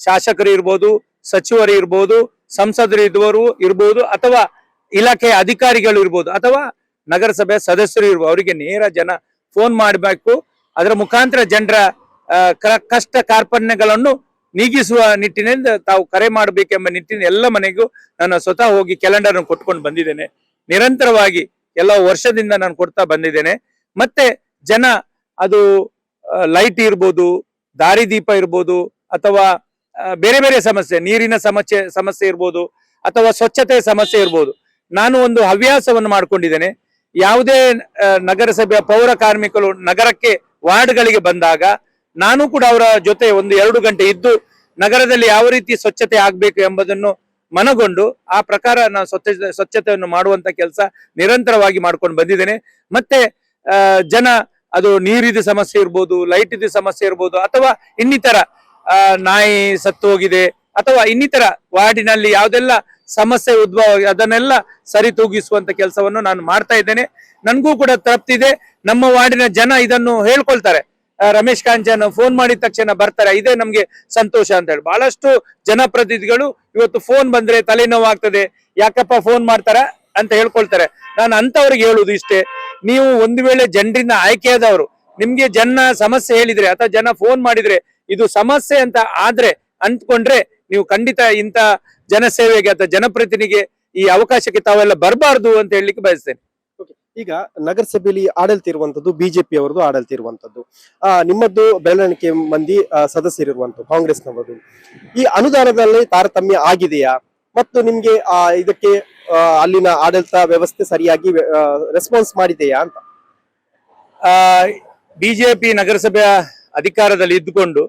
ಶಾಸಕರು ಇರ್ಬೋದು, ಸಚಿವರು ಇರ್ಬೋದು, ಸಂಸದರು ಇದ್ದವರು ಇರ್ಬೋದು, ಅಥವಾ ಇಲಾಖೆಯ ಅಧಿಕಾರಿಗಳು ಇರ್ಬೋದು, ಅಥವಾ ನಗರಸಭೆ ಸದಸ್ಯರು ಇರ್ಬೋದು, ಅವರಿಗೆ ನೇರ ಜನ ಫೋನ್ ಮಾಡಬೇಕು. ಅದರ ಮುಖಾಂತರ ಜನರ ಕಷ್ಟ ಕಾರ್ಪಣ್ಯಗಳನ್ನು ನೀಗಿಸುವ ನಿಟ್ಟಿನಿಂದ ತಾವು ಕರೆ ಮಾಡಬೇಕೆಂಬ ನಿಟ್ಟಿನ ಎಲ್ಲ ಮನೆಗೂ ನಾನು ಸ್ವತಃ ಹೋಗಿ ಕ್ಯಾಲೆಂಡರ್ ಕೊಟ್ಕೊಂಡು ಬಂದಿದ್ದೇನೆ. ನಿರಂತರವಾಗಿ ಎಲ್ಲ ವರ್ಷದಿಂದ ನಾನು ಕೊಡ್ತಾ ಬಂದಿದ್ದೇನೆ. ಮತ್ತೆ ಜನ ಅದು ಲೈಟ್ ಇರ್ಬೋದು ದಾರಿದೀಪ ಇರ್ಬೋದು, ಅಥವಾ ಬೇರೆ ಬೇರೆ ಸಮಸ್ಯೆ, ನೀರಿನ ಸಮಸ್ಯೆ ಸಮಸ್ಯೆ ಇರ್ಬೋದು, ಅಥವಾ ಸ್ವಚ್ಛತೆ ಸಮಸ್ಯೆ ಇರ್ಬೋದು. ನಾನು ಒಂದು ಹವ್ಯಾಸವನ್ನು ಮಾಡ್ಕೊಂಡಿದ್ದೇನೆ. ಯಾವುದೇ ನಗರಸಭೆಯ ಪೌರ ಕಾರ್ಮಿಕರು ನಗರಕ್ಕೆ ವಾರ್ಡ್ಗಳಿಗೆ ಬಂದಾಗ ನಾನು ಕೂಡ ಅವರ ಜೊತೆ ಒಂದು ಎರಡು ಗಂಟೆ ಇದ್ದು ನಗರದಲ್ಲಿ ಯಾವ ರೀತಿ ಸ್ವಚ್ಛತೆ ಆಗ್ಬೇಕು ಎಂಬುದನ್ನು ಮನಗೊಂಡು ಆ ಪ್ರಕಾರ ನಾನು ಸ್ವಚ್ಛ, ಸ್ವಚ್ಛತೆಯನ್ನು ಮಾಡುವಂತ ಕೆಲಸ ನಿರಂತರವಾಗಿ ಮಾಡ್ಕೊಂಡು ಬಂದಿದ್ದೇನೆ. ಮತ್ತೆ ಜನ, ಅದು ನೀರಿದ ಸಮಸ್ಯೆ ಇರ್ಬೋದು ಲೈಟ್ ಇದ್ದ ಸಮಸ್ಯೆ ಇರ್ಬೋದು, ಅಥವಾ ಇನ್ನಿತರ ನಾಯಿ ಸತ್ತು ಹೋಗಿದೆ, ಅಥವಾ ಇನ್ನಿತರ ವಾರ್ಡಿನಲ್ಲಿ ಯಾವುದೆಲ್ಲ ಸಮಸ್ಯೆ ಉದ್ಭವ ಅದನ್ನೆಲ್ಲ ಸರಿ ತೂಗಿಸುವಂತ ಕೆಲಸವನ್ನು ನಾನು ಮಾಡ್ತಾ ಇದ್ದೇನೆ. ನನ್ಗೂ ಕೂಡ ತೃಪ್ತಿ ಇದೆ. ನಮ್ಮ ವಾರ್ಡಿನ ಜನ ಇದನ್ನು ಹೇಳ್ಕೊಳ್ತಾರೆ. ರಮೇಶ್ ಕಾಂಚನ್ ಫೋನ್ ಮಾಡಿದ ತಕ್ಷಣ ಬರ್ತಾರೆ. ಇದೇ ನಮ್ಗೆ ಸಂತೋಷ ಅಂತ ಹೇಳಿ. ಬಹಳಷ್ಟು ಜನಪ್ರತಿನಿಧಿಗಳು ಇವತ್ತು ಫೋನ್ ಬಂದ್ರೆ ತಲೆನೋವಾಗ್ತದೆ. ಯಾಕಪ್ಪ ಫೋನ್ ಮಾಡ್ತಾರ ಅಂತ ಹೇಳ್ಕೊಳ್ತಾರೆ. ನಾನು ಅಂತವ್ರಿಗೆ ಹೇಳುದು ಇಷ್ಟೇ. ನೀವು ಒಂದು ವೇಳೆ ಜನರಿಂದ ಆಯ್ಕೆಯಾದವರು, ನಿಮ್ಗೆ ಜನ ಸಮಸ್ಯೆ ಹೇಳಿದ್ರೆ ಅಥವಾ ಜನ ಫೋನ್ ಮಾಡಿದ್ರೆ, ಇದು ಸಮಸ್ಯೆ ಅಂತ ಆದ್ರೆ ಅಂದ್ಕೊಂಡ್ರೆ ನೀವು ಖಂಡಿತ ಇಂತ ಜನಸೇವೆಗೆ ಅಥವಾ ಜನಪ್ರತಿನಿಧಿಗೆ ಈ ಅವಕಾಶಕ್ಕೆ ತಾವೆಲ್ಲ ಬರಬಾರದು ಅಂತ ಹೇಳಲಿಕ್ಕೆ ಬಯಸ್ತೇನೆ. ಈಗ ನಗರಸಭೆಯಲ್ಲಿ ಆಡಳಿತ ಇರುವಂತದ್ದು ಬಿಜೆಪಿ ಅವರದ್ದು ಆಡಳಿತ ಇರುವಂತದ್ದು. ಆ ನಿಮ್ಮದ್ದು ಬೆಳವಣಿಗೆ ಮಂದಿ ಸದಸ್ಯರಿರುವಂತದ್ದು ಕಾಂಗ್ರೆಸ್ನವರು ಈ ಅನುದಾನದಲ್ಲಿ ತಾರತಮ್ಯ ಆಗಿದೆಯಾ? ಮತ್ತು ನಿಮ್ಗೆ ಆ ಇದಕ್ಕೆ ಅಲ್ಲಿನ ಆಡಳಿತ ವ್ಯವಸ್ಥೆ ಸರಿಯಾಗಿ ರೆಸ್ಪಾನ್ಸ್ ಮಾಡಿದೆಯಾ ಅಂತ? ಆ ಬಿಜೆಪಿ ನಗರಸಭೆಯ ಅಧಿಕಾರದಲ್ಲಿ ಇದ್ದುಕೊಂಡು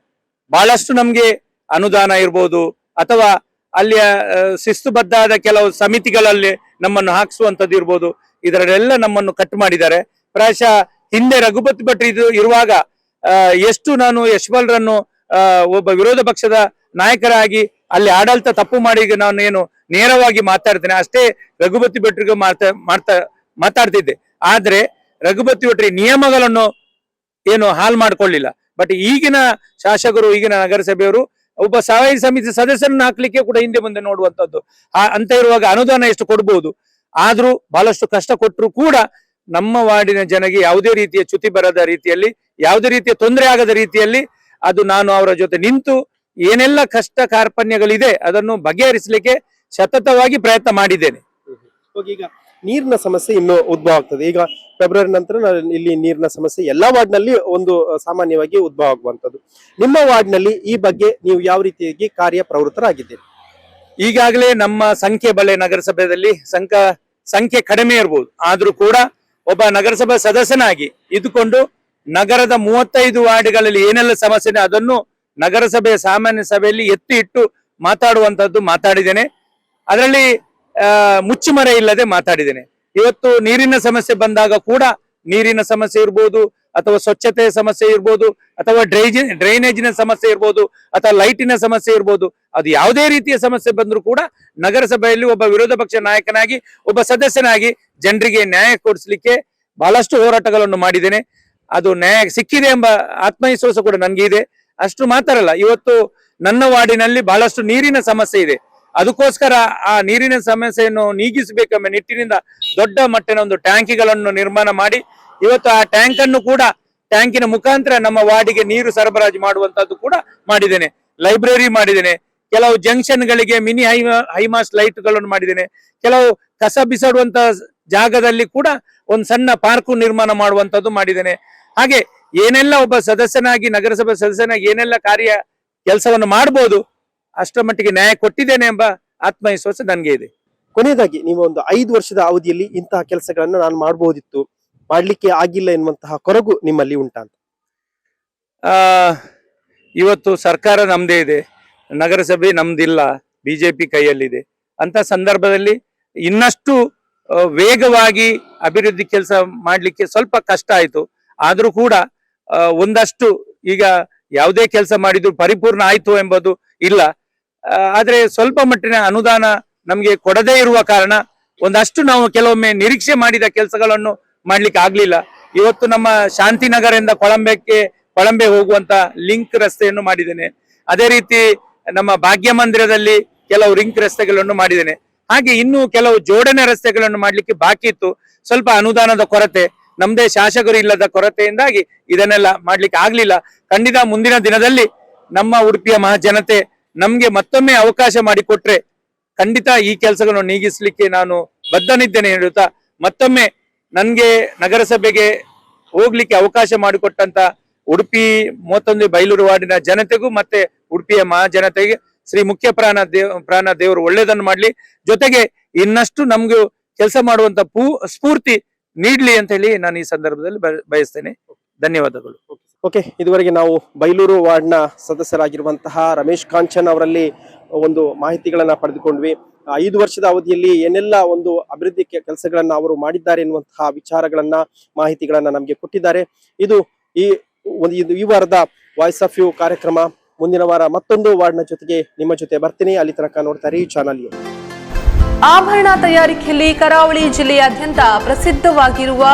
ಬಹಳಷ್ಟು ನಮ್ಗೆ ಅನುದಾನ ಇರ್ಬೋದು ಅಥವಾ ಅಲ್ಲಿಯ ಶಿಸ್ತುಬದ್ಧಾದ ಕೆಲವು ಸಮಿತಿಗಳಲ್ಲಿ ನಮ್ಮನ್ನು ಹಾಕಿಸುವಂತದ್ದು ಇರ್ಬೋದು. ಇದರಲ್ಲೆಲ್ಲ ನಮ್ಮನ್ನು ಕಟ್ ಮಾಡಿದ್ದಾರೆ. ಪ್ರಾಯಶಃ ಹಿಂದೆ ರಘುಪತಿ ಭಟ್ ಇದು ಇರುವಾಗ ಎಷ್ಟು ನಾನು ಯಶ್ಪಾಲ್ರನ್ನು ಒಬ್ಬ ವಿರೋಧ ಪಕ್ಷದ ನಾಯಕರಾಗಿ ಅಲ್ಲಿ ಆಡಳಿತ ತಪ್ಪು ಮಾಡಿ ನಾನು ಏನು ನೇರವಾಗಿ ಮಾತಾಡ್ತೇನೆ. ಅಷ್ಟೇ ರಘುಪತಿ ಭಟ್ರಿಗೆ ಮಾತಾ ಮಾಡ್ತಾ ಮಾತಾಡ್ತಿದ್ದೆ. ಆದ್ರೆ ರಘುಪತಿ ಭಟ್ರಿ ನಿಯಮಗಳನ್ನು ಏನು ಹಾಲ್ ಮಾಡ್ಕೊಳ್ಳಿಲ್ಲ. ಬಟ್ ಈಗಿನ ಶಾಸಕರು, ಈಗಿನ ನಗರಸಭೆಯವರು ಒಬ್ಬ ಸಹಾಯ ಸಮಿತಿ ಸದಸ್ಯರನ್ನ ಹಾಕ್ಲಿಕ್ಕೆ ಕೂಡ ಹಿಂದೆ ಮುಂದೆ ನೋಡುವಂತದ್ದು. ಅಂತ ಇರುವಾಗ ಅನುದಾನ ಎಷ್ಟು ಕೊಡ್ಬೋದು? ಆದ್ರೂ ಬಹಳಷ್ಟು ಕಷ್ಟ ಕೊಟ್ಟರು ಕೂಡ ನಮ್ಮ ವಾರ್ಡಿನ ಜನಗೆ ಯಾವುದೇ ರೀತಿಯ ಚ್ಯುತಿ ಬರದ ರೀತಿಯಲ್ಲಿ, ಯಾವುದೇ ರೀತಿಯ ತೊಂದರೆ ಆಗದ ರೀತಿಯಲ್ಲಿ ಅದು ನಾನು ಅವರ ಜೊತೆ ನಿಂತು ಏನೆಲ್ಲ ಕಷ್ಟ ಕಾರ್ಪಣ್ಯಗಳಿದೆ ಅದನ್ನು ಬಗೆಹರಿಸಲಿಕ್ಕೆ ಸತತವಾಗಿ ಪ್ರಯತ್ನ ಮಾಡಿದ್ದೇನೆ. ನೀರಿನ ಸಮಸ್ಯೆ ಇನ್ನು ಉದ್ಭವ ಆಗ್ತದೆ. ಈಗ ಫೆಬ್ರವರಿ ನಂತರ ಇಲ್ಲಿ ನೀರಿನ ಸಮಸ್ಯೆ ಎಲ್ಲಾ ವಾರ್ಡ್ನಲ್ಲಿ ಒಂದು ಸಾಮಾನ್ಯವಾಗಿ ಉದ್ಭವ ಆಗುವಂತದ್ದು ನಿಮ್ಮ ವಾರ್ಡ್ನಲ್ಲಿ ಈ ಬಗ್ಗೆ ನೀವು ಯಾವ ರೀತಿಯಾಗಿ ಕಾರ್ಯ ಪ್ರವೃತ್ತರಾಗಿದ್ದೀರಿ? ಈಗಾಗಲೇ ನಮ್ಮ ಸಂಖ್ಯೆ ಬಳೆ ನಗರಸಭೆಯಲ್ಲಿ ಸಂಕ, ಸಂಖ್ಯೆ ಕಡಿಮೆ ಇರಬಹುದು ಆದ್ರೂ ಕೂಡ ಒಬ್ಬ ನಗರಸಭಾ ಸದಸ್ಯನಾಗಿ ಇದ್ದುಕೊಂಡು ನಗರದ ಮೂವತ್ತೈದು ವಾರ್ಡ್ಗಳಲ್ಲಿ ಏನೆಲ್ಲ ಸಮಸ್ಯೆ ಅದನ್ನು ನಗರಸಭೆಯ ಸಾಮಾನ್ಯ ಸಭೆಯಲ್ಲಿ ಎತ್ತಿ ಇಟ್ಟು ಮಾತಾಡುವಂತದ್ದು ಮಾತಾಡಿದ್ದೇನೆ. ಅದರಲ್ಲಿ ಮುಚ್ಚುಮರೆ ಇಲ್ಲದೆ ಮಾತಾಡಿದ್ದೇನೆ. ಇವತ್ತು ನೀರಿನ ಸಮಸ್ಯೆ ಬಂದಾಗ ಕೂಡ ನೀರಿನ ಸಮಸ್ಯೆ ಇರ್ಬೋದು, ಅಥವಾ ಸ್ವಚ್ಛತೆಯ ಸಮಸ್ಯೆ ಇರ್ಬೋದು, ಅಥವಾ ಡ್ರೈಜ್, ಡ್ರೈನೇಜಿನ ಸಮಸ್ಯೆ ಇರ್ಬೋದು, ಅಥವಾ ಲೈಟಿನ ಸಮಸ್ಯೆ ಇರ್ಬೋದು, ಅದು ಯಾವುದೇ ರೀತಿಯ ಸಮಸ್ಯೆ ಬಂದರೂ ಕೂಡ ನಗರಸಭೆಯಲ್ಲಿ ಒಬ್ಬ ವಿರೋಧ ಪಕ್ಷ ನಾಯಕನಾಗಿ, ಒಬ್ಬ ಸದಸ್ಯನಾಗಿ ಜನರಿಗೆ ನ್ಯಾಯ ಕೊಡಿಸ್ಲಿಕ್ಕೆ ಬಹಳಷ್ಟು ಹೋರಾಟಗಳನ್ನು ಮಾಡಿದ್ದೇನೆ. ಅದು ನ್ಯಾಯ ಸಿಕ್ಕಿದೆ ಎಂಬ ಆತ್ಮವಿಶ್ವಾಸ ಕೂಡ ನನಗೆ ಇದೆ ಅಷ್ಟು ಮಾತ್ರ ಅಲ್ಲ, ಇವತ್ತು ನನ್ನ ವಾರ್ಡಿನಲ್ಲಿ ಬಹಳಷ್ಟು ನೀರಿನ ಸಮಸ್ಯೆ ಇದೆ. ಅದಕ್ಕೋಸ್ಕರ ಆ ನೀರಿನ ಸಮಸ್ಯೆಯನ್ನು ನೀಗಿಸಬೇಕೆಂಬ ನಿಟ್ಟಿನಿಂದ ದೊಡ್ಡ ಮಟ್ಟಿನ ಒಂದು ಟ್ಯಾಂಕಿಗಳನ್ನು ನಿರ್ಮಾಣ ಮಾಡಿ ಇವತ್ತು ಆ ಟ್ಯಾಂಕ್ ಅನ್ನು ಕೂಡ ಟ್ಯಾಂಕಿನ ಮುಖಾಂತರ ನಮ್ಮ ವಾರ್ಡಿಗೆ ನೀರು ಸರಬರಾಜು ಮಾಡುವಂತದ್ದು ಕೂಡ ಮಾಡಿದ್ದೇನೆ. ಲೈಬ್ರರಿ ಮಾಡಿದ್ದೇನೆ. ಕೆಲವು ಜಂಕ್ಷನ್ ಗಳಿಗೆ ಮಿನಿ ಹೈ ಹೈಮಾಸ್ ಲೈಟ್ಗಳನ್ನು ಮಾಡಿದ್ದೇನೆ. ಕೆಲವು ಕಸ ಬಿಸಾಡುವಂತ ಜಾಗದಲ್ಲಿ ಕೂಡ ಒಂದು ಸಣ್ಣ ಪಾರ್ಕು ನಿರ್ಮಾಣ ಮಾಡುವಂತದ್ದು ಮಾಡಿದ್ದೇನೆ. ಹಾಗೆ ಏನೆಲ್ಲ ಒಬ್ಬ ಸದಸ್ಯನಾಗಿ, ನಗರಸಭೆ ಸದಸ್ಯನಾಗಿ ಏನೆಲ್ಲ ಕಾರ್ಯ ಕೆಲಸವನ್ನು ಮಾಡಬಹುದು ಅಷ್ಟರ ಮಟ್ಟಿಗೆ ನ್ಯಾಯ ಕೊಟ್ಟಿದ್ದೇನೆ ಎಂಬ ಆತ್ಮವಿಶ್ವಾಸ ನನಗೆ ಇದೆ. ಕೊನೆಯದಾಗಿ ನೀವು ಒಂದು ಐದು ವರ್ಷದ ಅವಧಿಯಲ್ಲಿ ಇಂತಹ ಕೆಲಸಗಳನ್ನು ನಾನು ಮಾಡಬಹುದಿತ್ತು. ಮಾಡ್ಲಿಕ್ಕೆ ಆಗಿಲ್ಲ ಎನ್ನುವಂತಹ ಕೊರಗು ನಿಮ್ಮಲ್ಲಿ ಉಂಟಾ ಅಂತ? ಆ ಇವತ್ತು ಸರ್ಕಾರ ನಮ್ದೇ ಇದೆ. ನಗರಸಭೆ ನಮ್ದಿಲ್ಲ. ಬಿಜೆಪಿ ಕೈಯಲ್ಲಿದೆ. ಅಂತ ಸಂದರ್ಭದಲ್ಲಿ ಇನ್ನಷ್ಟು ವೇಗವಾಗಿ ಅಭಿವೃದ್ಧಿ ಕೆಲಸ ಮಾಡ್ಲಿಕ್ಕೆ ಸ್ವಲ್ಪ ಕಷ್ಟ ಆಯಿತು. ಆದರೂ ಕೂಡ ಒಂದಷ್ಟು ಈಗ ಯಾವುದೇ ಕೆಲಸ ಮಾಡಿದ್ರು ಪರಿಪೂರ್ಣ ಆಯ್ತು ಎಂಬುದು ಇಲ್ಲ. ಆದ್ರೆ ಸ್ವಲ್ಪ ಮಟ್ಟಿನ ಅನುದಾನ ನಮ್ಗೆ ಕೊಡದೇ ಇರುವ ಕಾರಣ ಒಂದಷ್ಟು ನಾವು ಕೆಲವೊಮ್ಮೆ ನಿರೀಕ್ಷೆ ಮಾಡಿದ ಕೆಲಸಗಳನ್ನು ಮಾಡ್ಲಿಕ್ಕೆ ಆಗ್ಲಿಲ್ಲ. ಇವತ್ತು ನಮ್ಮ ಶಾಂತಿನಗರದಿಂದ ಕೊಳಂಬೆಕ್ಕೆ, ಕೊಳಂಬೆ ಹೋಗುವಂತ ಲಿಂಕ್ ರಸ್ತೆಯನ್ನು ಮಾಡಿದ್ದೇನೆ. ಅದೇ ರೀತಿ ನಮ್ಮ ಭಾಗ್ಯ ಮಂದಿರದಲ್ಲಿ ಕೆಲವು ರಿಂಕ್ ರಸ್ತೆಗಳನ್ನು ಮಾಡಿದ್ದೇನೆ. ಹಾಗೆ ಇನ್ನು ಕೆಲವು ಜೋಡಣೆ ರಸ್ತೆಗಳನ್ನು ಮಾಡ್ಲಿಕ್ಕೆ ಬಾಕಿ ಇತ್ತು. ಸ್ವಲ್ಪ ಅನುದಾನದ ಕೊರತೆ, ನಮ್ದೇ ಶಾಸಕರು ಇಲ್ಲದ ಕೊರತೆಯಿಂದಾಗಿ ಇದನ್ನೆಲ್ಲ ಮಾಡ್ಲಿಕ್ಕೆ ಆಗ್ಲಿಲ್ಲ. ಖಂಡಿತ ಮುಂದಿನ ದಿನದಲ್ಲಿ ನಮ್ಮ ಉಡುಪಿಯ ಮಹಾಜನತೆ ನಮ್ಗೆ ಮತ್ತೊಮ್ಮೆ ಅವಕಾಶ ಮಾಡಿಕೊಟ್ರೆ ಖಂಡಿತ ಈ ಕೆಲಸಗಳನ್ನು ನೀಗಿಸ್ಲಿಕ್ಕೆ ನಾನು ಬದ್ಧನಿದ್ದೇನೆ ಹೇಳುತ್ತಾ ಮತ್ತೊಮ್ಮೆ ನನ್ಗೆ ನಗರಸಭೆಗೆ ಹೋಗ್ಲಿಕ್ಕೆ ಅವಕಾಶ ಮಾಡಿಕೊಟ್ಟಂತ ಉಡುಪಿ ಮೂವತ್ತೊಂದು ಬೈಲೂರು ವಾರ್ಡಿನ ಜನತೆಗೂ ಮತ್ತೆ ಉಡುಪಿಯ ಮಹಾಜನತೆಗೆ ಶ್ರೀ ಮುಖ್ಯ ಪ್ರಾಣ ದೇವ್, ಪ್ರಾಣ ದೇವರು ಒಳ್ಳೇದನ್ನು ಮಾಡ್ಲಿ. ಜೊತೆಗೆ ಇನ್ನಷ್ಟು ನಮ್ಗೆ ಕೆಲಸ ಮಾಡುವಂತ ಪೂ, ಸ್ಫೂರ್ತಿ ನೀಡ್ಲಿ ಅಂತ ಹೇಳಿ ನಾನು ಈ ಸಂದರ್ಭದಲ್ಲಿ ಬಯ- ಬಯಸ್ತೇನೆ. ಧನ್ಯವಾದಗಳು. ಓಕೆ ಇದುವರೆಗೆ ನಾವು ಬೈಲೂರು ವಾರ್ಡ್ನ ಸದಸ್ಯರಾಗಿರುವಂತಹ ರಮೇಶ್ ಕಾಂಚನ್ ಅವರಲ್ಲಿ ಒಂದು ಮಾಹಿತಿಗಳನ್ನು ಪಡೆದುಕೊಂಡ್ವಿ. ಐದು ವರ್ಷದ ಅವಧಿಯಲ್ಲಿ ಏನೆಲ್ಲ ಒಂದು ಅಭಿವೃದ್ಧಿ ಕೆಲಸಗಳನ್ನ ಅವರು ಮಾಡಿದ್ದಾರೆ ಎನ್ನುವಂತಹ ವಿಚಾರಗಳನ್ನ, ಮಾಹಿತಿಗಳನ್ನ ನಮಗೆ ಕೊಟ್ಟಿದ್ದಾರೆ. ಇದು ಈ ಒಂದು, ಇದು ಈ ವಾರದ ವಾಯ್ಸ್ ಆಫ್ ಯು ಕಾರ್ಯಕ್ರಮ ಮುಂದಿನ ವಾರ ಮತ್ತೊಂದು ವಾರ್ಡ್ನ ಜೊತೆಗೆ ನಿಮ್ಮ ಜೊತೆ ಬರ್ತೀನಿ. ಅಲ್ಲಿ ತನಕ ನೋಡ್ತಾರೆ ಈ ಚಾನಲ್ ಆಭರಣ ತಯಾರಿಕೆಯಲ್ಲಿ ಕರಾವಳಿ ಜಿಲ್ಲೆಯಾದ್ಯಂತ ಪ್ರಸಿದ್ಧವಾಗಿರುವ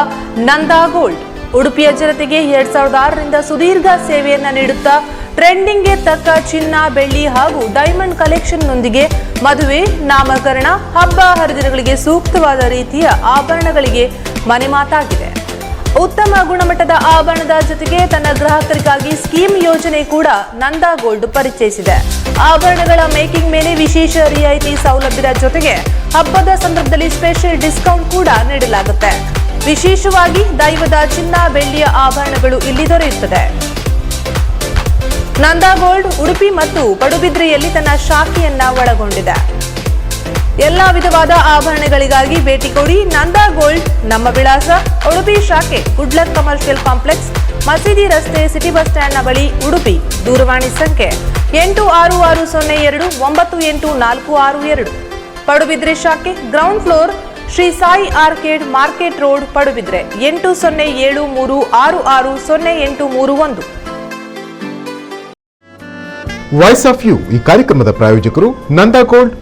ನಂದಾ ಗೋಲ್ಡ್ ಉಡುಪಿಯ ಜನತೆಗೆ ಎರಡ್ ಸಾವಿರದ ಆರರಿಂದ ಸುದೀರ್ಘ ಸೇವೆಯನ್ನ ನೀಡುತ್ತಾ ಟ್ರೆಂಡಿಂಗ್ಗೆ ತಕ್ಕ ಚಿನ್ನ, ಬೆಳ್ಳಿ ಹಾಗೂ ಡೈಮಂಡ್ ಕಲೆಕ್ಷನ್ನೊಂದಿಗೆ ಮದುವೆ, ನಾಮಕರಣ, ಹಬ್ಬ ಹರಿದಿನಗಳಿಗೆ ಸೂಕ್ತವಾದ ರೀತಿಯ ಆಭರಣಗಳಿಗೆ ಮನೆ ಮಾತಾಗಿದೆ. ಉತ್ತಮ ಗುಣಮಟ್ಟದ ಆಭರಣದ ಜೊತೆಗೆ ತನ್ನ ಗ್ರಾಹಕರಿಗಾಗಿ ಸ್ಕೀಮ್ ಯೋಜನೆ ಕೂಡ ನಂದಾ ಗೋಲ್ಡ್ ಪರಿಚಯಿಸಿದೆ. ಆಭರಣಗಳ ಮೇಕಿಂಗ್ ಮೇಲೆ ವಿಶೇಷ ರಿಯಾಯಿತಿ ಸೌಲಭ್ಯದ ಜೊತೆಗೆ ಹಬ್ಬದ ಸಂದರ್ಭದಲ್ಲಿ ಸ್ಪೆಷಲ್ ಡಿಸ್ಕೌಂಟ್ ಕೂಡ ನೀಡಲಾಗುತ್ತೆ. ವಿಶೇಷವಾಗಿ ದೈವದ ಚಿನ್ನ, ಬೆಳ್ಳಿಯ ಆಭರಣಗಳು ಇಲ್ಲಿ ದೊರೆಯುತ್ತದೆ. ನಂದಾ ಗೋಲ್ಡ್, ಉಡುಪಿ ಮತ್ತು ಪಡುಬಿದ್ರೆಯಲ್ಲಿ ತನ್ನ ಶಾಖೆಯನ್ನ ಒಳಗೊಂಡಿದೆ. ಎಲ್ಲಾ ವಿಧವಾದ ಆಭರಣಗಳಿಗಾಗಿ ಭೇಟಿ ಕೊಡಿ ನಂದಾ ಗೋಲ್ಡ್, ನಮ್ಮ ವಿಳಾಸ ಉಡುಪಿ ಶಾಖೆ ಗುಡ್ಲಕ್ ಕಮರ್ಷಿಯಲ್ ಕಾಂಪ್ಲೆಕ್ಸ್, ಮಸೀದಿ ರಸ್ತೆ, ಸಿಟಿ ಬಸ್ ಸ್ಟ್ಯಾಂಡ್ನ ಬಳಿ, ಉಡುಪಿ, ದೂರವಾಣಿ ಸಂಖ್ಯೆ ಎಂಟು ಆರು ಆರು ಸೊನ್ನೆ ಎರಡು ಒಂಬತ್ತು ಎಂಟು ನಾಲ್ಕು ಆರು ಎರಡು. ಪಡುಬಿದ್ರೆ ಶಾಖೆ, ground floor Shri Sai arcade market road Padubidri ಎಂಟು ಸೊನ್ನೆ ಏಳು ಮೂರು ಆರು ಆರು ಸೊನ್ನೆ ಎಂಟು ಮೂರು ಒಂದು. ವಾಯ್ಸ್ ಆಫ್ ಯು ಈ ಕಾರ್ಯಕ್ರಮದ ಪ್ರಾಯೋಜಕರು ನಂದಾ ಗೋಲ್ಡ್